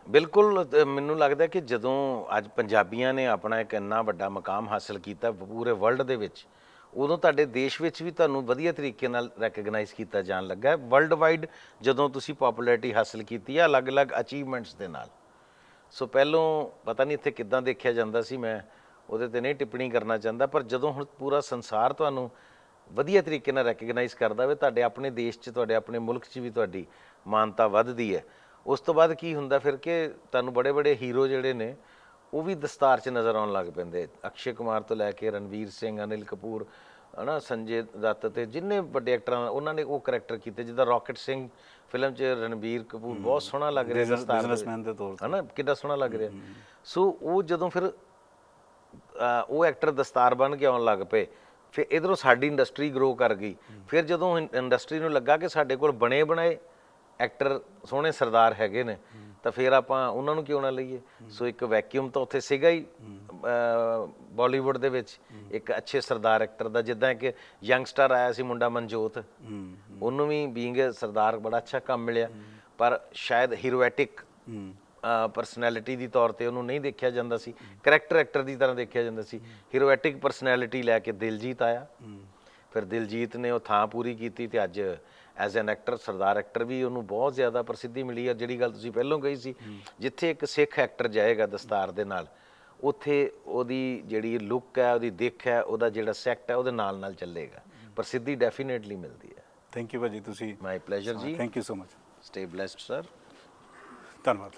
ਬਿਲਕੁਲ ਅ, ਮੈਨੂੰ ਲੱਗਦਾ ਕਿ ਜਦੋਂ ਅੱਜ ਪੰਜਾਬੀਆਂ ਨੇ ਆਪਣਾ ਇੱਕ ਇੰਨਾ ਵੱਡਾ ਮਕਾਮ ਹਾਸਲ ਕੀਤਾ ਪੂਰੇ ਵਰਲਡ ਦੇ ਵਿੱਚ ਉਦੋਂ ਤੁਹਾਡੇ ਦੇਸ਼ ਵਿੱਚ ਵੀ ਤੁਹਾਨੂੰ ਵਧੀਆ ਤਰੀਕੇ ਨਾਲ ਰੈਕਗਨਾਈਜ਼ ਕੀਤਾ ਜਾਣ ਲੱਗਾ। ਹੈ ਵਰਲਡ ਵਾਈਡ ਜਦੋਂ ਤੁਸੀਂ ਪਪੂਲੈਰਿਟੀ ਹਾਸਲ ਕੀਤੀ ਹੈ ਅਲੱਗ-ਅਲੱਗ ਅਚੀਵਮੈਂਟਸ ਦੇ ਨਾਲ। ਸੋ ਪਹਿਲੋਂ ਪਤਾ ਨਹੀਂ ਇੱਥੇ ਕਿੱਦਾਂ ਦੇਖਿਆ ਜਾਂਦਾ ਸੀ ਮੈਂ ਉਹਦੇ ਤੇ ਨਹੀਂ ਟਿੱਪਣੀ ਕਰਨਾ ਚਾਹੁੰਦਾ ਪਰ ਜਦੋਂ ਹੁਣ ਪੂਰਾ ਸੰਸਾਰ ਤੁਹਾਨੂੰ ਵਧੀਆ ਤਰੀਕੇ ਨਾਲ ਰੈਕਗਨਾਈਜ਼ ਕਰਦਾ ਵੇ ਤੁਹਾਡੇ ਆਪਣੇ ਦੇਸ਼ 'ਚ ਤੁਹਾਡੇ ਆਪਣੇ ਮੁਲਕ 'ਚ ਵੀ ਤੁਹਾਡੀ ਮਾਨਤਾ ਵੱਧਦੀ ਹੈ। ਉਸ ਤੋਂ ਬਾਅਦ ਕੀ ਹੁੰਦਾ ਫਿਰ ਕਿ ਤੁਹਾਨੂੰ ਬੜੇ ਬੜੇ ਹੀਰੋ ਜਿਹੜੇ ਨੇ ਉਹ ਵੀ ਦਸਤਾਰ 'ਚ ਨਜ਼ਰ ਆਉਣ ਲੱਗ ਪੈਂਦੇ। ਅਕਸ਼ੇ ਕੁਮਾਰ ਤੋਂ ਲੈ ਕੇ ਰਣਵੀਰ ਸਿੰਘ ਅਨਿਲ ਕਪੂਰ ਹਨਾ ਸੰਜੇ ਦੱਤ ਤੇ ਜਿੰਨੇ ਵੱਡੇ ਐਕਟਰਾਂ ਉਹਨਾਂ ਨੇ ਉਹ ਕਰੈਕਟਰ ਕੀਤੇ ਜਿੱਦਾਂ ਰਾਕਟ ਸਿੰਘ ਫਿਲਮ 'ਚ ਰਣਵੀਰ ਕਪੂਰ ਬਹੁਤ ਸੋਹਣਾ ਲੱਗ ਰਿਹਾ ਦਸਤਾਰ। ਬਿਜ਼ਨਸਮੈਨ ਦੇ ਤੌਰ ਤੇ। ਹਨਾ ਕਿੰਨਾ ਸੋਹਣਾ ਲੱਗ ਰਿਹਾ। ਸੋ ਉਹ ਜਦੋਂ ਫਿਰ ਉਹ ਐਕਟਰ ਦਸਤਾਰ ਬਣ ਕੇ ਆਉਣ ਲੱਗ ਪਏ ਫਿਰ ਇਧਰੋਂ ਸਾਡੀ ਇੰਡਸਟਰੀ ਗਰੋ ਕਰ ਗਈ। ਫਿਰ ਜਦੋਂ ਇੰਡਸਟਰੀ ਨੂੰ ਲੱਗਾ ਕਿ ਸਾਡੇ ਕੋਲ ਬਣੇ ਬਣਾਏ ਐਕਟਰ ਸੋਹਣੇ ਸਰਦਾਰ ਹੈਗੇ ਨੇ, ਤਾਂ ਫਿਰ ਆਪਾਂ ਉਹਨਾਂ ਨੂੰ ਕਿਉਂ ਨਾ ਲਈਏ? ਸੋ ਇੱਕ ਵੈਕਿਊਮ ਤਾਂ ਉੱਥੇ ਸੀਗਾ ਹੀ ਬਾਲੀਵੁੱਡ ਦੇ ਵਿੱਚ, ਇੱਕ ਅੱਛੇ ਸਰਦਾਰ ਐਕਟਰ ਦਾ, ਜਿੱਦਾਂ ਕਿ ਯੰਗਸਟਰ ਆਇਆ ਸੀ ਮੁੰਡਾ ਮਨਜੋਤ, ਉਹਨੂੰ ਵੀ ਬੀਇੰਗ ਸਰਦਾਰ ਬੜਾ ਅੱਛਾ ਕੰਮ ਮਿਲਿਆ, ਪਰ ਸ਼ਾਇਦ ਹੀਰੋਇਟਿਕ ਪਰਸਨੈਲਿਟੀ ਦੀ ਤੌਰ ਤੇ ਉਹਨੂੰ ਨਹੀਂ ਦੇਖਿਆ ਜਾਂਦਾ ਸੀ ਕਰੈਕਟਰ ਐਕਟਰ ਦੀ ਤਰ੍ਹਾਂ ਦੇਖਿਆ ਜਾਂਦਾ ਸੀ ਹੀਰੋਇਟਿਕ ਪਰਸਨੈਲਿਟੀ ਲੈ ਕੇ ਦਿਲਜੀਤ ਆਇਆ, ਫਿਰ ਦਿਲਜੀਤ ਨੇ ਉਹ ਥਾਂ ਪੂਰੀ ਕੀਤੀ ਤੇ ਅੱਜ as an actor Sardar actor ਵੀ ਉਹਨੂੰ ਬਹੁਤ ਜ਼ਿਆਦਾ ਪ੍ਰਸਿੱਧੀ ਮਿਲੀ ਹੈ ਜਿਹੜੀ ਗੱਲ ਤੁਸੀਂ ਪਹਿਲਾਂ ਕਹੀ ਸੀ ਜਿੱਥੇ ਇੱਕ ਸਿੱਖ ਐਕਟਰ ਜਾਏਗਾ ਦਸਤਾਰ ਦੇ ਨਾਲ ਉੱਥੇ ਉਹਦੀ ਜਿਹੜੀ ਲੁੱਕ ਹੈ ਉਹਦੀ ਦਿੱਖ ਹੈ ਉਹਦਾ ਜਿਹੜਾ ਸੈਕਟ ਹੈ ਉਹਦੇ ਨਾਲ ਨਾਲ ਚੱਲੇਗਾ। ਪ੍ਰਸਿੱਧੀ ਡੈਫੀਨੇਟਲੀ ਮਿਲਦੀ ਹੈ। ਥੈਂਕ ਯੂ ਭਾਜੀ ਤੁਸੀਂ ਮਾਈ ਪਲੇਜ਼ਰ ਜੀ। Thank you so much stay blessed sir ਧੰਨਵਾਦ।